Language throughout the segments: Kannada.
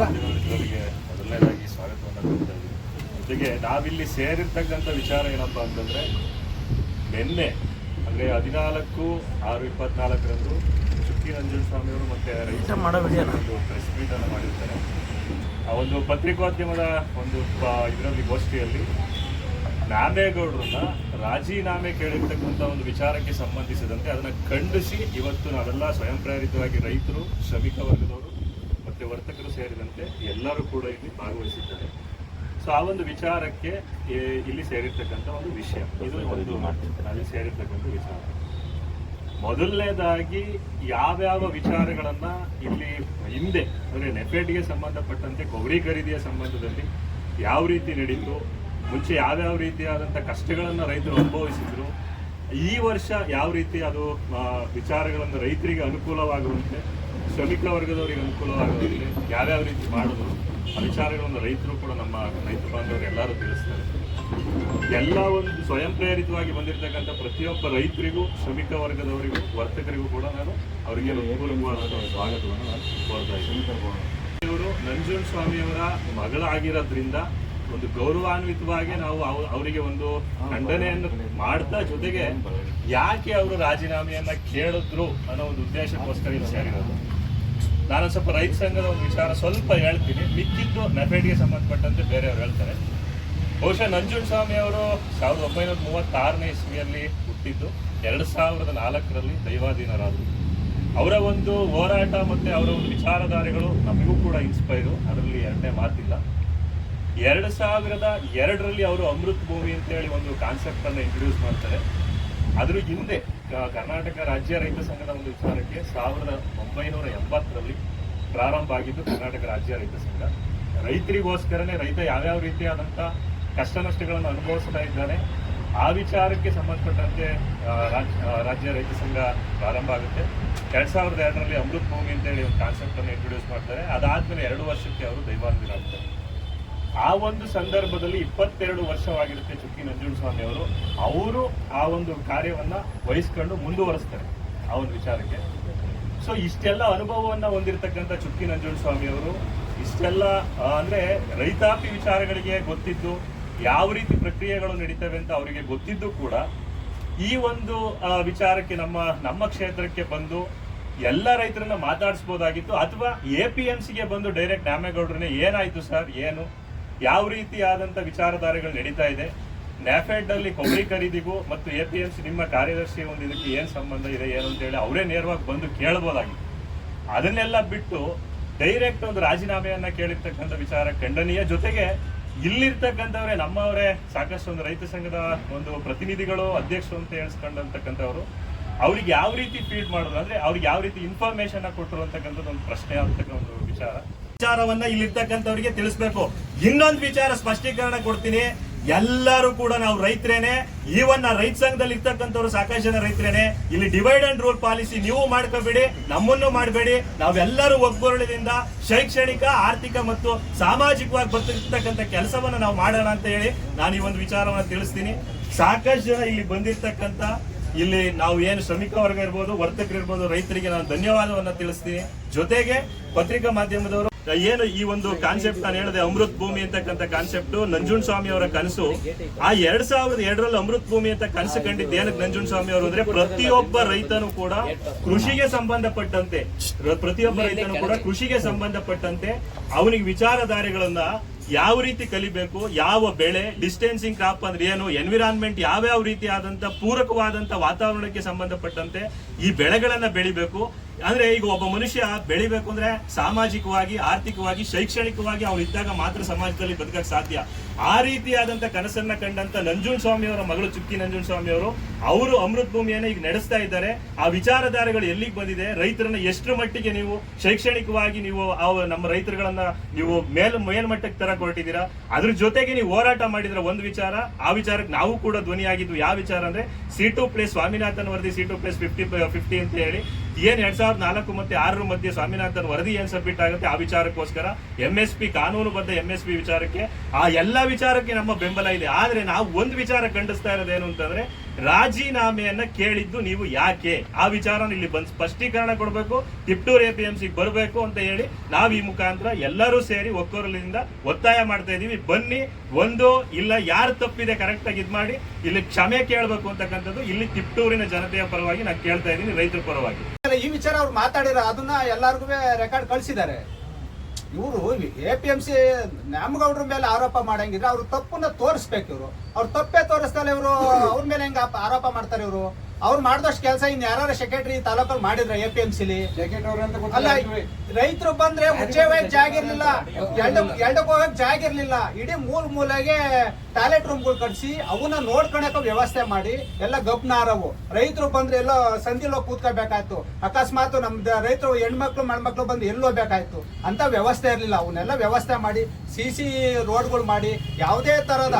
ಮಾಧ್ಯಮದವರಿಗೆ ಮೊದಲನೇದಾಗಿ ಸ್ವಾಗತವನ್ನು ಕೊಡ್ತಾ ಜೊತೆಗೆ ನಾವಿಲ್ಲಿ ಸೇರಿರ್ತಕ್ಕಂಥ ವಿಚಾರ ಏನಪ್ಪ ಅಂತಂದ್ರೆ ನಿನ್ನೆ ಅಂದ್ರೆ ಹದಿನಾಲ್ಕು ಆರು ಇಪ್ಪತ್ನಾಲ್ಕರಂದು ಚುಕ್ಕಿ ರಂಜನ್ ಸ್ವಾಮಿಯವರು ಮತ್ತೆ ರೈತ ಒಂದು ಪ್ರೆಸ್ ಮೀಟ್ ಅನ್ನು ಮಾಡಿರ್ತಾರೆ. ಆ ಒಂದು ಪತ್ರಿಕೋದ್ಯಮದ ಒಂದು ಇದರಲ್ಲಿ ಗೋಷ್ಠಿಯಲ್ಲಿ ನಾಮೇಗೌಡರನ್ನ ರಾಜೀನಾಮೆ ಕೇಳಿರ್ತಕ್ಕಂಥ ಒಂದು ವಿಚಾರಕ್ಕೆ ಸಂಬಂಧಿಸಿದಂತೆ ಅದನ್ನ ಖಂಡಿಸಿ ಇವತ್ತು ನಾವೆಲ್ಲ ಸ್ವಯಂ ಪ್ರೇರಿತವಾಗಿ ರೈತರು ಶ್ರಮಿಕ ವರ್ಗದವರು ಮತ್ತೆ ವರ್ತಕರು ಸೇರಿದಂತೆ ಎಲ್ಲರೂ ಕೂಡ ಇಲ್ಲಿ ಭಾಗವಹಿಸಿದ್ದಾರೆ. ಸೊ ಆ ಒಂದು ವಿಚಾರಕ್ಕೆ ಇಲ್ಲಿ ಸೇರಿರ್ತಕ್ಕಂಥ ಒಂದು ವಿಷಯ. ಇದು ಒಂದು ಅಲ್ಲಿ ಸೇರಿರ್ತಕ್ಕಂಥ ವಿಚಾರ. ಮೊದಲನೇದಾಗಿ ಯಾವ್ಯಾವ ವಿಚಾರಗಳನ್ನ ಇಲ್ಲಿ ಹಿಂದೆ ಅಂದರೆ ನೆಫೆಡ್ಗೆ ಸಂಬಂಧಪಟ್ಟಂತೆ ಕೊಬ್ಬರಿ ಖರೀದಿಯ ಸಂಬಂಧದಲ್ಲಿ ಯಾವ ರೀತಿ ನಡೀತು ಮುಂಚೆ ಯಾವ್ಯಾವ ರೀತಿಯಾದಂಥ ಕಷ್ಟಗಳನ್ನು ರೈತರು ಅನುಭವಿಸಿದ್ರು ಈ ವರ್ಷ ಯಾವ ರೀತಿ ಅದು ವಿಚಾರಗಳನ್ನು ರೈತರಿಗೆ ಅನುಕೂಲವಾಗುವಂತೆ ಶ್ರಮಿಕ ವರ್ಗದವರಿಗೆ ಅನುಕೂಲವಾಗಿರಲಿ ಯಾವ್ಯಾವ ರೀತಿ ಮಾಡೋದು ಆ ವಿಚಾರಗಳನ್ನು ರೈತರು ಕೂಡ ನಮ್ಮ ರೈತ ಬಾಂಧವರು ಎಲ್ಲರೂ ತಿಳಿಸ್ತಾರೆ. ಎಲ್ಲ ಒಂದು ಸ್ವಯಂ ಪ್ರೇರಿತವಾಗಿ ಬಂದಿರತಕ್ಕಂಥ ಪ್ರತಿಯೊಬ್ಬ ರೈತರಿಗೂ, ಶ್ರಮಿಕ ವರ್ಗದವರಿಗೂ, ವರ್ತಕರಿಗೂ ಕೂಡ ನಾನು ಅವರಿಗೆ ಅನುಕೂಲವಾದ ಸ್ವಾಗತವನ್ನು ನಾನು ಕೋರ್ತಾ ಇದ್ದೀನಿ. ಇವರು ನಂಜುನ್ ಸ್ವಾಮಿಯವರ ಮಗಳಾಗಿರೋದ್ರಿಂದ ಒಂದು ಗೌರವಾನ್ವಿತವಾಗಿ ನಾವು ಅವ್- ಅವರಿಗೆ ಒಂದು ಖಂಡನೆಯನ್ನು ಮಾಡ್ತಾ ಜೊತೆಗೆ ಯಾಕೆ ಅವರು ರಾಜೀನಾಮೆಯನ್ನ ಕೇಳಿದ್ರು ಅನ್ನೋ ಒಂದು ಉದ್ದೇಶಕ್ಕೋಸ್ಕರ ಇಲ್ಲಿ ಸೇರಿರೋದು ನಾನು ಸ್ವಲ್ಪ ರೈತ ಸಂಘದ ಒಂದು ವಿಚಾರ ಸ್ವಲ್ಪ ಹೇಳ್ತೀನಿ. ಮಿಕ್ಕಿದ್ದು ನಫೇಡ್ಗೆ ಸಂಬಂಧಪಟ್ಟಂತೆ ಬೇರೆಯವರು ಹೇಳ್ತಾರೆ. ಬಹುಶಃ ನಂಜುಂಡ ಸ್ವಾಮಿ ಅವರು ಸಾವಿರದ ಒಂಬೈನೂರ ಮೂವತ್ತಾರನೇ ಇಸ್ವಿಯಲ್ಲಿ ಹುಟ್ಟಿದ್ದು, ಎರಡು ಸಾವಿರದ ನಾಲ್ಕರಲ್ಲಿ ದೈವಾಧೀನರಾದರು. ಅವರ ಒಂದು ಹೋರಾಟ ಮತ್ತು ಅವರ ಒಂದು ವಿಚಾರಧಾರೆಗಳು ನಮಗೂ ಕೂಡ ಇನ್ಸ್ಪೈರು ಅದರಲ್ಲಿ ಎರಡನೇ ಮಾತಿಲ್ಲ. ಎರಡು ಸಾವಿರದ ಎರಡರಲ್ಲಿ ಅವರು ಅಮೃತ್ ಭೂಮಿ ಅಂತೇಳಿ ಒಂದು ಕಾನ್ಸೆಪ್ಟನ್ನು ಇಂಟ್ರೊಡ್ಯೂಸ್ ಮಾಡ್ತಾರೆ. ಅದ್ರ ಹಿಂದೆ ಕರ್ನಾಟಕ ರಾಜ್ಯ ರೈತ ಸಂಘದ ಒಂದು ವಿಚಾರಕ್ಕೆ ಸಾವಿರದ ಒಂಬೈನೂರ ಎಂಬತ್ತರಲ್ಲಿ ಪ್ರಾರಂಭ ಆಗಿದ್ದು ಕರ್ನಾಟಕ ರಾಜ್ಯ ರೈತ ಸಂಘ. ರೈತರಿಗೋಸ್ಕರನೇ ರೈತ ಯಾವ್ಯಾವ ರೀತಿಯಾದಂಥ ಕಷ್ಟ ನಷ್ಟಗಳನ್ನು ಅನುಭವಿಸ್ತಾ ಇದ್ದಾನೆ, ಆ ವಿಚಾರಕ್ಕೆ ಸಂಬಂಧಪಟ್ಟಂತೆ ರಾಜ್- ರಾಜ್ಯ ರೈತ ಸಂಘ ಪ್ರಾರಂಭ ಆಗುತ್ತೆ. ಎರಡ್ ಸಾವಿರದ ಎರಡರಲ್ಲಿ ಅಮೃತ್ ಭೂಮಿ ಅಂತೇಳಿ ಒಂದು ಕಾನ್ಸೆಪ್ಟ್ ಅನ್ನು ಇಂಟ್ರೊಡ್ಯೂಸ್ ಮಾಡ್ತಾರೆ. ಅದಾದ್ಮೇಲೆ ಎರಡು ವರ್ಷಕ್ಕೆ ಅವರು ದೈವಾಂತರಾಗ್ತಾರೆ ಆ ಒಂದು ಸಂದರ್ಭದಲ್ಲಿ ಇಪ್ಪತ್ತೆರಡು ವರ್ಷವಾಗಿರುತ್ತೆ ಚುಕ್ಕಿ ನಂಜುಂಡಸ್ವಾಮಿ ಅವರು. ಅವರು ಆ ಒಂದು ಕಾರ್ಯವನ್ನ ವಹಿಸ್ಕೊಂಡು ಮುಂದುವರೆಸ್ತಾರೆ, ಆ ಒಂದು ವಿಚಾರಕ್ಕೆ. ಸೊ ಇಷ್ಟೆಲ್ಲ ಅನುಭವವನ್ನ ಹೊಂದಿರತಕ್ಕಂಥ ಚುಕ್ಕಿ ನಂಜುಂಡಸ್ವಾಮಿ ಅವರು, ಇಷ್ಟೆಲ್ಲ ಅಂದ್ರೆ ರೈತಾಪಿ ವಿಚಾರಗಳಿಗೆ ಗೊತ್ತಿದ್ದು, ಯಾವ ರೀತಿ ಪ್ರಕ್ರಿಯೆಗಳು ನಡೀತವೆ ಅಂತ ಅವರಿಗೆ ಗೊತ್ತಿದ್ದು ಕೂಡ, ಈ ಒಂದು ವಿಚಾರಕ್ಕೆ ನಮ್ಮ ನಮ್ಮ ಕ್ಷೇತ್ರಕ್ಕೆ ಬಂದು ಎಲ್ಲ ರೈತರನ್ನ ಮಾತಾಡಿಸ್ಬೋದಾಗಿತ್ತು. ಅಥವಾ ಎ ಪಿ ಎಂ ಸಿಗೆ ಬಂದು ಡೈರೆಕ್ಟ್ ನ್ಯಾಮೇಗೌಡ್ರನ್ನೇ ಏನಾಯ್ತು ಸರ್, ಏನು? ಯಾವ ರೀತಿಯಾದಂಥ ವಿಚಾರಧಾರೆಗಳು ನಡೀತಾ ಇದೆ? ನ್ಯಾಫೆಡ್ ಅಲ್ಲಿ ಕೊಬ್ಬರಿ ಖರೀದಿಗೂ ಮತ್ತು ಎ ಪಿ ಎಂ ಸಿ ನಿಮ್ಮ ಕಾರ್ಯದರ್ಶಿ ಒಂದು ಇದಕ್ಕೆ ಏನು ಸಂಬಂಧ ಇದೆ, ಏನು ಅಂತ ಹೇಳಿ ಅವರೇ ನೇರವಾಗಿ ಬಂದು ಕೇಳ್ಬೋದಾಗಿತ್ತು ಅದನ್ನೆಲ್ಲ ಬಿಟ್ಟು ಡೈರೆಕ್ಟ್ ಒಂದು ರಾಜೀನಾಮೆಯನ್ನ ಕೇಳಿರ್ತಕ್ಕಂಥ ವಿಚಾರ ಖಂಡನೀಯ. ಜೊತೆಗೆ ಇಲ್ಲಿರ್ತಕ್ಕಂಥವ್ರೆ ನಮ್ಮವರೇ, ಸಾಕಷ್ಟು ಒಂದು ರೈತ ಸಂಘದ ಒಂದು ಪ್ರತಿನಿಧಿಗಳು, ಅಧ್ಯಕ್ಷರು ಅಂತ ಹೇಳಿಸ್ಕೊಂಡಂತಕ್ಕಂಥವ್ರು, ಅವ್ರಿಗೆ ಯಾವ ರೀತಿ ಫೀಡ್ ಮಾಡೋದು? ಅಂದ್ರೆ ಅವ್ರಿಗೆ ಯಾವ ರೀತಿ ಇನ್ಫಾರ್ಮೇಶನ್ ಕೊಟ್ಟರು ಅಂತಕ್ಕಂಥದ್ದು ಒಂದು ಪ್ರಶ್ನೆ ಆಗ್ತಕ್ಕಂಥ ಒಂದು ವಿಚಾರ. ವಿಚಾರವನ್ನ ಇಲ್ಲಿರ್ತಕ್ಕಂಥವ್ರಿಗೆ ತಿಳಿಸ್ಬೇಕು. ಇನ್ನೊಂದು ವಿಚಾರ ಸ್ಪಷ್ಟೀಕರಣ ಕೊಡ್ತೀನಿ. ಎಲ್ಲರೂ ಕೂಡ ನಾವು ರೈತರೇನೆ ಈವನ್ ರೈತ ಸಂಘದಲ್ಲಿ ಇರ್ತಕ್ಕಂಥವ್ರು ಸಾಕಷ್ಟು ಜನ ರೈತರೇನೆ, ಇಲ್ಲಿ ಡಿವೈಡ್ ಅಂಡ್ ರೂಲ್ ಪಾಲಿಸಿ ನೀವು ಮಾಡ್ಕೋಬೇಡಿ, ನಮ್ಮನ್ನು ಮಾಡಬೇಡಿ. ನಾವೆಲ್ಲರೂ ಒಗ್ಗೂರಳದಿಂದ ಶೈಕ್ಷಣಿಕ, ಆರ್ಥಿಕ ಮತ್ತು ಸಾಮಾಜಿಕವಾಗಿ ಬರ್ತಿರ್ತಕ್ಕಂಥ ಕೆಲಸವನ್ನ ನಾವು ಮಾಡೋಣ ಅಂತ ಹೇಳಿ ನಾನು ಈ ಒಂದು ವಿಚಾರವನ್ನ ತಿಳಿಸ್ತೀನಿ. ಸಾಕಷ್ಟು ಜನ ಇಲ್ಲಿ ಬಂದಿರ್ತಕ್ಕಂಥ, ಇಲ್ಲಿ ನಾವು ಏನು ಶ್ರಮಿಕ ವರ್ಗ ಇರ್ಬೋದು, ವರ್ತಕರು ಇರ್ಬೋದು, ರೈತರಿಗೆ ನಾನು ಧನ್ಯವಾದವನ್ನ ತಿಳಿಸ್ತೀನಿ. ಜೊತೆಗೆ ಪತ್ರಿಕಾ ಮಾಧ್ಯಮದವರು ಏನು ಈ ಒಂದು ಕಾನ್ಸೆಪ್ಟ್ ನಾನು ಹೇಳಿದೆ, ಅಮೃತ್ ಭೂಮಿ ಅಂತಕ್ಕಂಥ ಕಾನ್ಸೆಪ್ಟ್ ನಂಜುನ್ ಸ್ವಾಮಿ ಅವರ ಕನಸು. ಆ ಎರಡ್ ಸಾವಿರದ ಎರಡರಲ್ಲಿ ಅಮೃತ್ ಭೂಮಿ ಅಂತ ಕನಸು ಕಂಡಿದ್ದು ಏನಕ್ಕೆ ನಂಜುನ್ ಸ್ವಾಮಿ ಅವರು ಅಂದ್ರೆ ಪ್ರತಿಯೊಬ್ಬ ರೈತನು ಕೂಡ ಕೃಷಿಗೆ ಸಂಬಂಧಪಟ್ಟಂತೆ ಪ್ರತಿಯೊಬ್ಬ ರೈತನು ಕೂಡ ಕೃಷಿಗೆ ಸಂಬಂಧಪಟ್ಟಂತೆ ಅವನಿಗೆ ವಿಚಾರಧಾರೆಗಳನ್ನ ಯಾವ ರೀತಿ ಕಲಿಬೇಕು, ಯಾವ ಬೆಳೆ ಡಿಸ್ಟೆನ್ಸಿಂಗ್ ಕ್ರಾಪ್ ಅಂದ್ರೆ ಏನು ಎನ್ವಿರಾನ್ಮೆಂಟ್ ಯಾವ್ಯಾವ ಆದಂತ ಪೂರಕವಾದಂತ ವಾತಾವರಣಕ್ಕೆ ಸಂಬಂಧಪಟ್ಟಂತೆ ಈ ಬೆಳೆಗಳನ್ನ ಬೆಳಿಬೇಕು. ಅಂದ್ರೆ ಈಗ ಒಬ್ಬ ಮನುಷ್ಯ ಬೆಳಿಬೇಕು ಅಂದ್ರೆ ಸಾಮಾಜಿಕವಾಗಿ, ಆರ್ಥಿಕವಾಗಿ, ಶೈಕ್ಷಣಿಕವಾಗಿ ಅವ್ರು ಇದ್ದಾಗ ಮಾತ್ರ ಸಮಾಜದಲ್ಲಿ ಬದುಕಕ್ಕೆ ಸಾಧ್ಯ. ಆ ರೀತಿಯಾದಂತ ಕನಸನ್ನ ಕಂಡಂತ ನಂಜುನ್ ಸ್ವಾಮಿ ಅವರ ಮಗಳು ಚುಕ್ಕಿ ನಂಜುನ್ ಸ್ವಾಮಿ ಅವರು ಅವರು ಅಮೃತ್ ಭೂಮಿಯನ್ನ ಈಗ ನಡೆಸ್ತಾ ಇದ್ದಾರೆ. ಆ ವಿಚಾರಧಾರೆಗಳು ಎಲ್ಲಿಗೆ ಬಂದಿದೆ? ರೈತರನ್ನ ಎಷ್ಟು ಮಟ್ಟಿಗೆ ನೀವು ಶೈಕ್ಷಣಿಕವಾಗಿ ನೀವು ನಮ್ಮ ರೈತರುಗಳನ್ನ ನೀವು ಮೇಲ್ ಮೇಲ್ಮಟ್ಟಕ್ಕೆ ತರ ಕೊರಟಿದ್ದೀರಾ ಅದ್ರ ಜೊತೆಗೆ ನೀವು ಹೋರಾಟ ಮಾಡಿದ್ರೆ ಒಂದು ವಿಚಾರ, ಆ ವಿಚಾರಕ್ಕೆ ನಾವು ಕೂಡ ಧ್ವನಿಯಾಗಿದ್ದು ಯಾವ ವಿಚಾರ ಅಂದ್ರೆ, ಸಿ ಟು ಪ್ಲೇಸ್ ಸ್ವಾಮಿನಾಥನ್ ವರದಿ, C two plus fifty fifty ಅಂತ ಹೇಳಿ, ಏನ್ ಎರಡ್ ಸಾವಿರದ ನಾಲ್ಕು ಮತ್ತೆ ಆರರ ಮಧ್ಯೆ ಸ್ವಾಮಿನಾಥನ್ ವರದಿ ಏನ್ ಸಬ್ಮಿಟ್ ಆಗುತ್ತೆ ಆ ವಿಚಾರಕ್ಕೋಸ್ಕರ ಎಂ ಎಸ್ ಪಿ ಕಾನೂನುಬದ್ಧ ಎಂ ಎಸ್ ಪಿ ವಿಚಾರಕ್ಕೆ, ಆ ಎಲ್ಲಾ ವಿಚಾರಕ್ಕೆ ನಮ್ಮ ಬೆಂಬಲ ಇದೆ. ಆದ್ರೆ ನಾವು ಒಂದು ವಿಚಾರ ಖಂಡಿಸ್ತಾ ಇರೋದೇನು ಅಂತಂದ್ರೆ, ರಾಜೀನಾಮೆಯನ್ನ ಕೇಳಿದ್ದು ನೀವು ಯಾಕೆ? ಆ ವಿಚಾರನ ಇಲ್ಲಿ ಬಂದು ಸ್ಪಷ್ಟೀಕರಣ ಕೊಡಬೇಕು ತಿಪ್ಟೂರ್ ಎ ಪಿ ಬರಬೇಕು ಅಂತ ಹೇಳಿ ನಾವು ಈ ಮುಖಾಂತರ ಎಲ್ಲರೂ ಸೇರಿ ಒಕ್ಕೊರಲಿಂದ ಒತ್ತಾಯ ಮಾಡ್ತಾ ಇದೀವಿ. ಬನ್ನಿ, ಒಂದು, ಇಲ್ಲ ಯಾರು ತಪ್ಪಿದೆ ಕರೆಕ್ಟ್ ಆಗಿ ಇದ್ ಮಾಡಿ, ಇಲ್ಲಿ ಕ್ಷಮೆ ಕೇಳಬೇಕು ಅಂತಕ್ಕಂಥದ್ದು ಇಲ್ಲಿ ತಿಪ್ಟೂರಿನ ಜನತೆಯ ಪರವಾಗಿ ನಾನು ಕೇಳ್ತಾ ಇದ್ದೀನಿ ರೈತರ ಪರವಾಗಿ. ಈ ವಿಚಾರ ಅವ್ರು ಮಾತಾಡಿರೋ, ಅದನ್ನ ಎಲ್ಲಾರ್ಗು ರೆಕಾರ್ಡ್ ಕಳ್ಸಿದ್ದಾರೆ. ಇವರು ಎ ಪಿ ಎಂ ಸಿ ನ್ಯಾಮಗೌಡ್ರ ಮೇಲೆ ಆರೋಪ ಮಾಡಂಗಿದ್ರೆ ಅವ್ರ ತಪ್ಪನ್ನ ತೋರಿಸ್ಬೇಕು ಇವರು. ಅವ್ರು ತಪ್ಪೇ ತೋರಿಸ್ತಾರೆ ಇವರು, ಅವ್ರ ಮೇಲೆ ಹೆಂಗ ಆರೋಪ ಮಾಡ್ತಾರೆ ಇವರು? ಅವ್ರು ಮಾಡಿದಷ್ಟು ಕೆಲಸ ಇನ್ ಯಾರು ಸೆಕ್ರೆಟರಿ ತಾಲೂಕಲ್ಲಿ ಮಾಡಿದ್ರ ಎ ಪಿ ಎಂ ಸಿಲಿ ಅಲ್ಲ ರೈತರು ಬಂದ್ರೆ ಹುಚ್ಚೆ ಹೋಗಕ್ ಜಾಗ ಇರ್ಲಿಲ್ಲ. ಎರಡಕ್ ಹೋಗಕ್ ಜಾಗ ಇರ್ಲಿಲ್ಲ. ಇಡೀ ಮೂಲ ಮೂಲೆಗೆ ಟಾಯ್ಲೆಟ್ ರೂಮ್ಗಳು ಕಟ್ಸಿ ಅವನ್ನ ನೋಡ್ಕೊಳಕ ವ್ಯವಸ್ಥೆ ಮಾಡಿ ಎಲ್ಲ ಗಪ್ನಾರವು ರೈತರು ಬಂದ್ರೆ ಎಲ್ಲೋ ಹೋಗಿ ಕೂತ್ಕೋಬೇಕಾಯ್ತು ಅಕಸ್ಮಾತ್ ನಮ್ದು ರೈತರು ಹೆಣ್ಮಕ್ಳು ಮಣ್ಮಕ್ಳು ಬಂದು ಎಲ್ಲಿ ಹೋಗ್ಬೇಕಾಯ್ತು? ಅಂತ ವ್ಯವಸ್ಥೆ ಇರ್ಲಿಲ್ಲ. ಅವನ್ನೆಲ್ಲ ವ್ಯವಸ್ಥೆ ಮಾಡಿ ಸಿ ಸಿ ರೋಡ್ಗಳು ಮಾಡಿ ಯಾವುದೇ ತರದ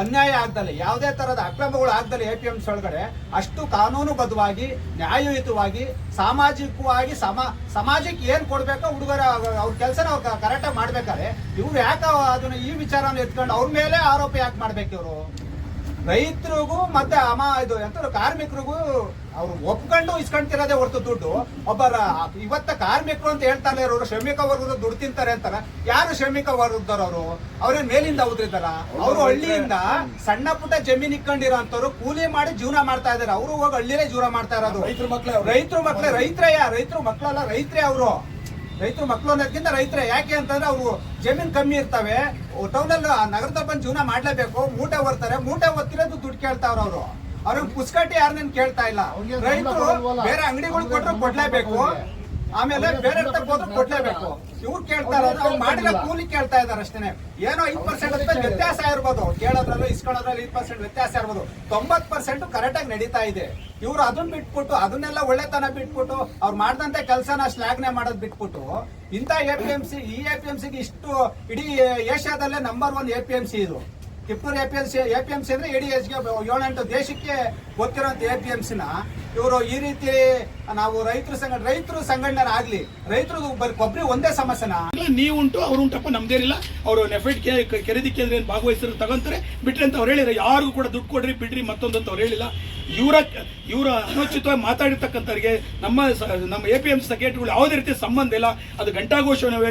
ಅನ್ಯಾಯ ಆಗ್ದಲೆ, ಯಾವುದೇ ತರಹದ ಅಕ್ರಮಗಳು ಆಗ್ದಲೆ ಎ ಪಿ ಎಂ ಒಳಗಡೆ, ಅಷ್ಟು ಕಾನೂನುಬದ್ಧವಾಗಿ, ನ್ಯಾಯಯುತವಾಗಿ, ಸಾಮಾಜಿಕವಾಗಿ, ಸಮ, ಸಮಾಜಕ್ಕೆ ಏನ್ ಕೊಡ್ಬೇಕೋ ಹುಡುಗರ ಅವ್ರ ಕೆಲಸನ ಕರೆಕ್ಟಾಗಿ ಮಾಡ್ಬೇಕಾದ್ರೆ, ಇವ್ರು ಯಾಕೆ ಅದನ್ನ ಈ ವಿಚಾರನ ಎತ್ಕೊಂಡು ಅವ್ರ ಮೇಲೆ ಆರೋಪ ಯಾಕೆ ಮಾಡ್ಬೇಕು ಇವರು ರೈತರಿಗೂ ಮತ್ತೆ ಅಮ ಇದು ಎಂತ ಕಾರ್ಮಿಕರಿಗೂ ಅವ್ರು ಒಪ್ಕೊಂಡು ಇಸ್ಕೊಂತಿರೋದೇ ಹೊರತು ದುಡ್ಡು. ಒಬ್ಬರ ಇವತ್ತ ಕಾರ್ಮಿಕರು ಅಂತ ಹೇಳ್ತಾರೆ ಇರೋರು ಶ್ರಮಿಕ ವರ್ಗದ ದುಡ್ಡು ತಿಂತಾರೆ ಅಂತಾರ. ಯಾರು ಶ್ರಮಿಕ ವರ್ಗದವ್ರು ಅವರು? ಅವ್ರೇನ್ ಮೇಲಿಂದ ಉದ್ರಿದಾರ. ಅವರು ಹಳ್ಳಿಯಿಂದ ಸಣ್ಣ ಪುಟ್ಟ ಜಮೀನ್ ಇಕ್ಕೊಂಡಿರೋ ಅಂತವ್ರು ಕೂಲಿ ಮಾಡಿ ಜೀವನ ಮಾಡ್ತಾ ಇದಾರೆ. ಅವರು ಹೋಗಿ ಹಳ್ಳಿಲೇ ಜೀವನ ಮಾಡ್ತಾ ಇರೋದು. ರೈತರ ಮಕ್ಳು. ರೈತರು ಮಕ್ಳೇ ರೈತರೇ ರೈತರು ಮಕ್ಳಲ್ಲ ರೈತರೇ ಅವರು. ರೈತರು ಮಕ್ಕಳು ಅನ್ನೋದಕ್ಕಿಂತ ರೈತರೇ. ಯಾಕೆ ಅಂತಂದ್ರೆ ಅವರು ಜಮೀನ್ ಕಮ್ಮಿ ಇರ್ತವೆ. ಟೌನಲ್ಲಿ ನಗರದ ಬಂದು ಜೀವನ ಮಾಡ್ಲೇಬೇಕು. ಮೂಟೆ ಓದ್ತಾರೆ ಮೂಟೆ ಓದ್ತಿರೋದು ದುಡ್ಡು ಕೇಳ್ತಾವ್ರ ಅವರು. ಅವ್ರಿಗೆ ಪುಸ್ಕಟ್ಟಿ ಯಾರನ್ನ ಕೇಳ್ತಾ ಇಲ್ಲ. ರೈತರು ಬೇರೆ ಅಂಗಡಿಗಳು ಕೊಟ್ಟರು ಕೊಡ್ಲೇಬೇಕು. ಆಮೇಲೆ ಬೇರೆ ಹೋದ್ರು ಕೊಡ್ಲೇಬೇಕು. ಇವ್ರು ಕೇಳ್ತಾ ಇರೋದು ಅವ್ರು ಮಾಡಿರೋ ಕೂಲಿ ಕೇಳ್ತಾ ಇದಾರೆ ಅಷ್ಟೇನೆ. ಏನೋ ಐದ್ ಪರ್ಸೆಂಟ್ ವ್ಯತ್ಯಾಸ ಇರ್ಬೋದು. ಕೇಳೋದ್ರಲ್ಲಿ ಇಸ್ಕೊಳ್ಳೋದ್ರಲ್ಲಿ ಐದ್ ಪರ್ಸೆಂಟ್ ವ್ಯತ್ಯಾಸ ಇರ್ಬೋದು. ತೊಂಬತ್ ಪರ್ಸೆಂಟ್ ಕರೆಕ್ಟ್ ಆಗಿ ನಡೀತಾ ಇದೆ. ಇವ್ರು ಅದನ್ನ ಬಿಟ್ಬಿಟ್ಟು ಅದನ್ನೆಲ್ಲ ಒಳ್ಳೆತನ ಬಿಟ್ಬಿಟ್ಟು ಅವ್ರು ಮಾಡ್ದಂತೆ ಕೆಲಸನ ಶ್ಲಾಘನೆ ಮಾಡೋದ್ ಬಿಟ್ಬಿಟ್ಟು ಇಂಥ ಎ ಪಿ ಎಂ ಸಿ ಈ ಎ ಪಿ ಎಂ ಸಿಗೆ ಇಷ್ಟು ಇಡೀ ಏಷ್ಯಾದಲ್ಲೇ number one A P M C ಇದು. Tiptur A P M C A P M C ಅಂದ್ರೆ ಇಡೀ ಎಸ್ಗೆ ಏಳೆಂಟು ದೇಶಕ್ಕೆ ಗೊತ್ತಿರೋಂಥ ಎ ಪಿ ಎಂ ಸಿನ ಇವರು ಈ ರೀತಿ ನಾವು ರೈತರು ಸಂಘ, ರೈತರು ಸಂಘಟನೆ ಆಗ್ಲಿ ರೈತರು ಬರೀ ಕೊಬ್ಬರಿ ಒಂದೇ ಸಮಸ್ಯೆನಾ? ನೀವುಂಟು ಅವ್ರು ಉಂಟಪ್ಪ ನಮ್ದೇನಿಲ್ಲ ಅವರು ನೆಫೆಟ್ ಖರೀದಿ ಕೇಂದ್ರ ಏನು ಭಾಗವಹಿಸಿದ್ರು ತಗೊಂತಾರೆ. ಬಿಟ್ರಿ ಅಂತ ಅವ್ರು ಹೇಳಿರ ಯಾರಿಗೂ ಕೂಡ ದುಡ್ಡು ಕೊಡ್ರಿ, ಬಿಡ್ರಿ ಮತ್ತೊಂದು ಅಂತ ಅವ್ರು ಹೇಳಿಲ್ಲ. ಇವರ ಇವರ ಅನುಚಿತವಾಗಿ ಮಾತಾಡಿರ್ತಕ್ಕಂಥವ್ರಿಗೆ ನಮ್ಮ ನಮ್ಮ ಎ ಪಿ ಎಂ ಸೆಕ್ರೆಟರಿಗಳು ಯಾವುದೇ ರೀತಿ ಸಂಬಂಧ ಇಲ್ಲ. ಅದು ಗಂಟಾಘೋಷ ನಾವು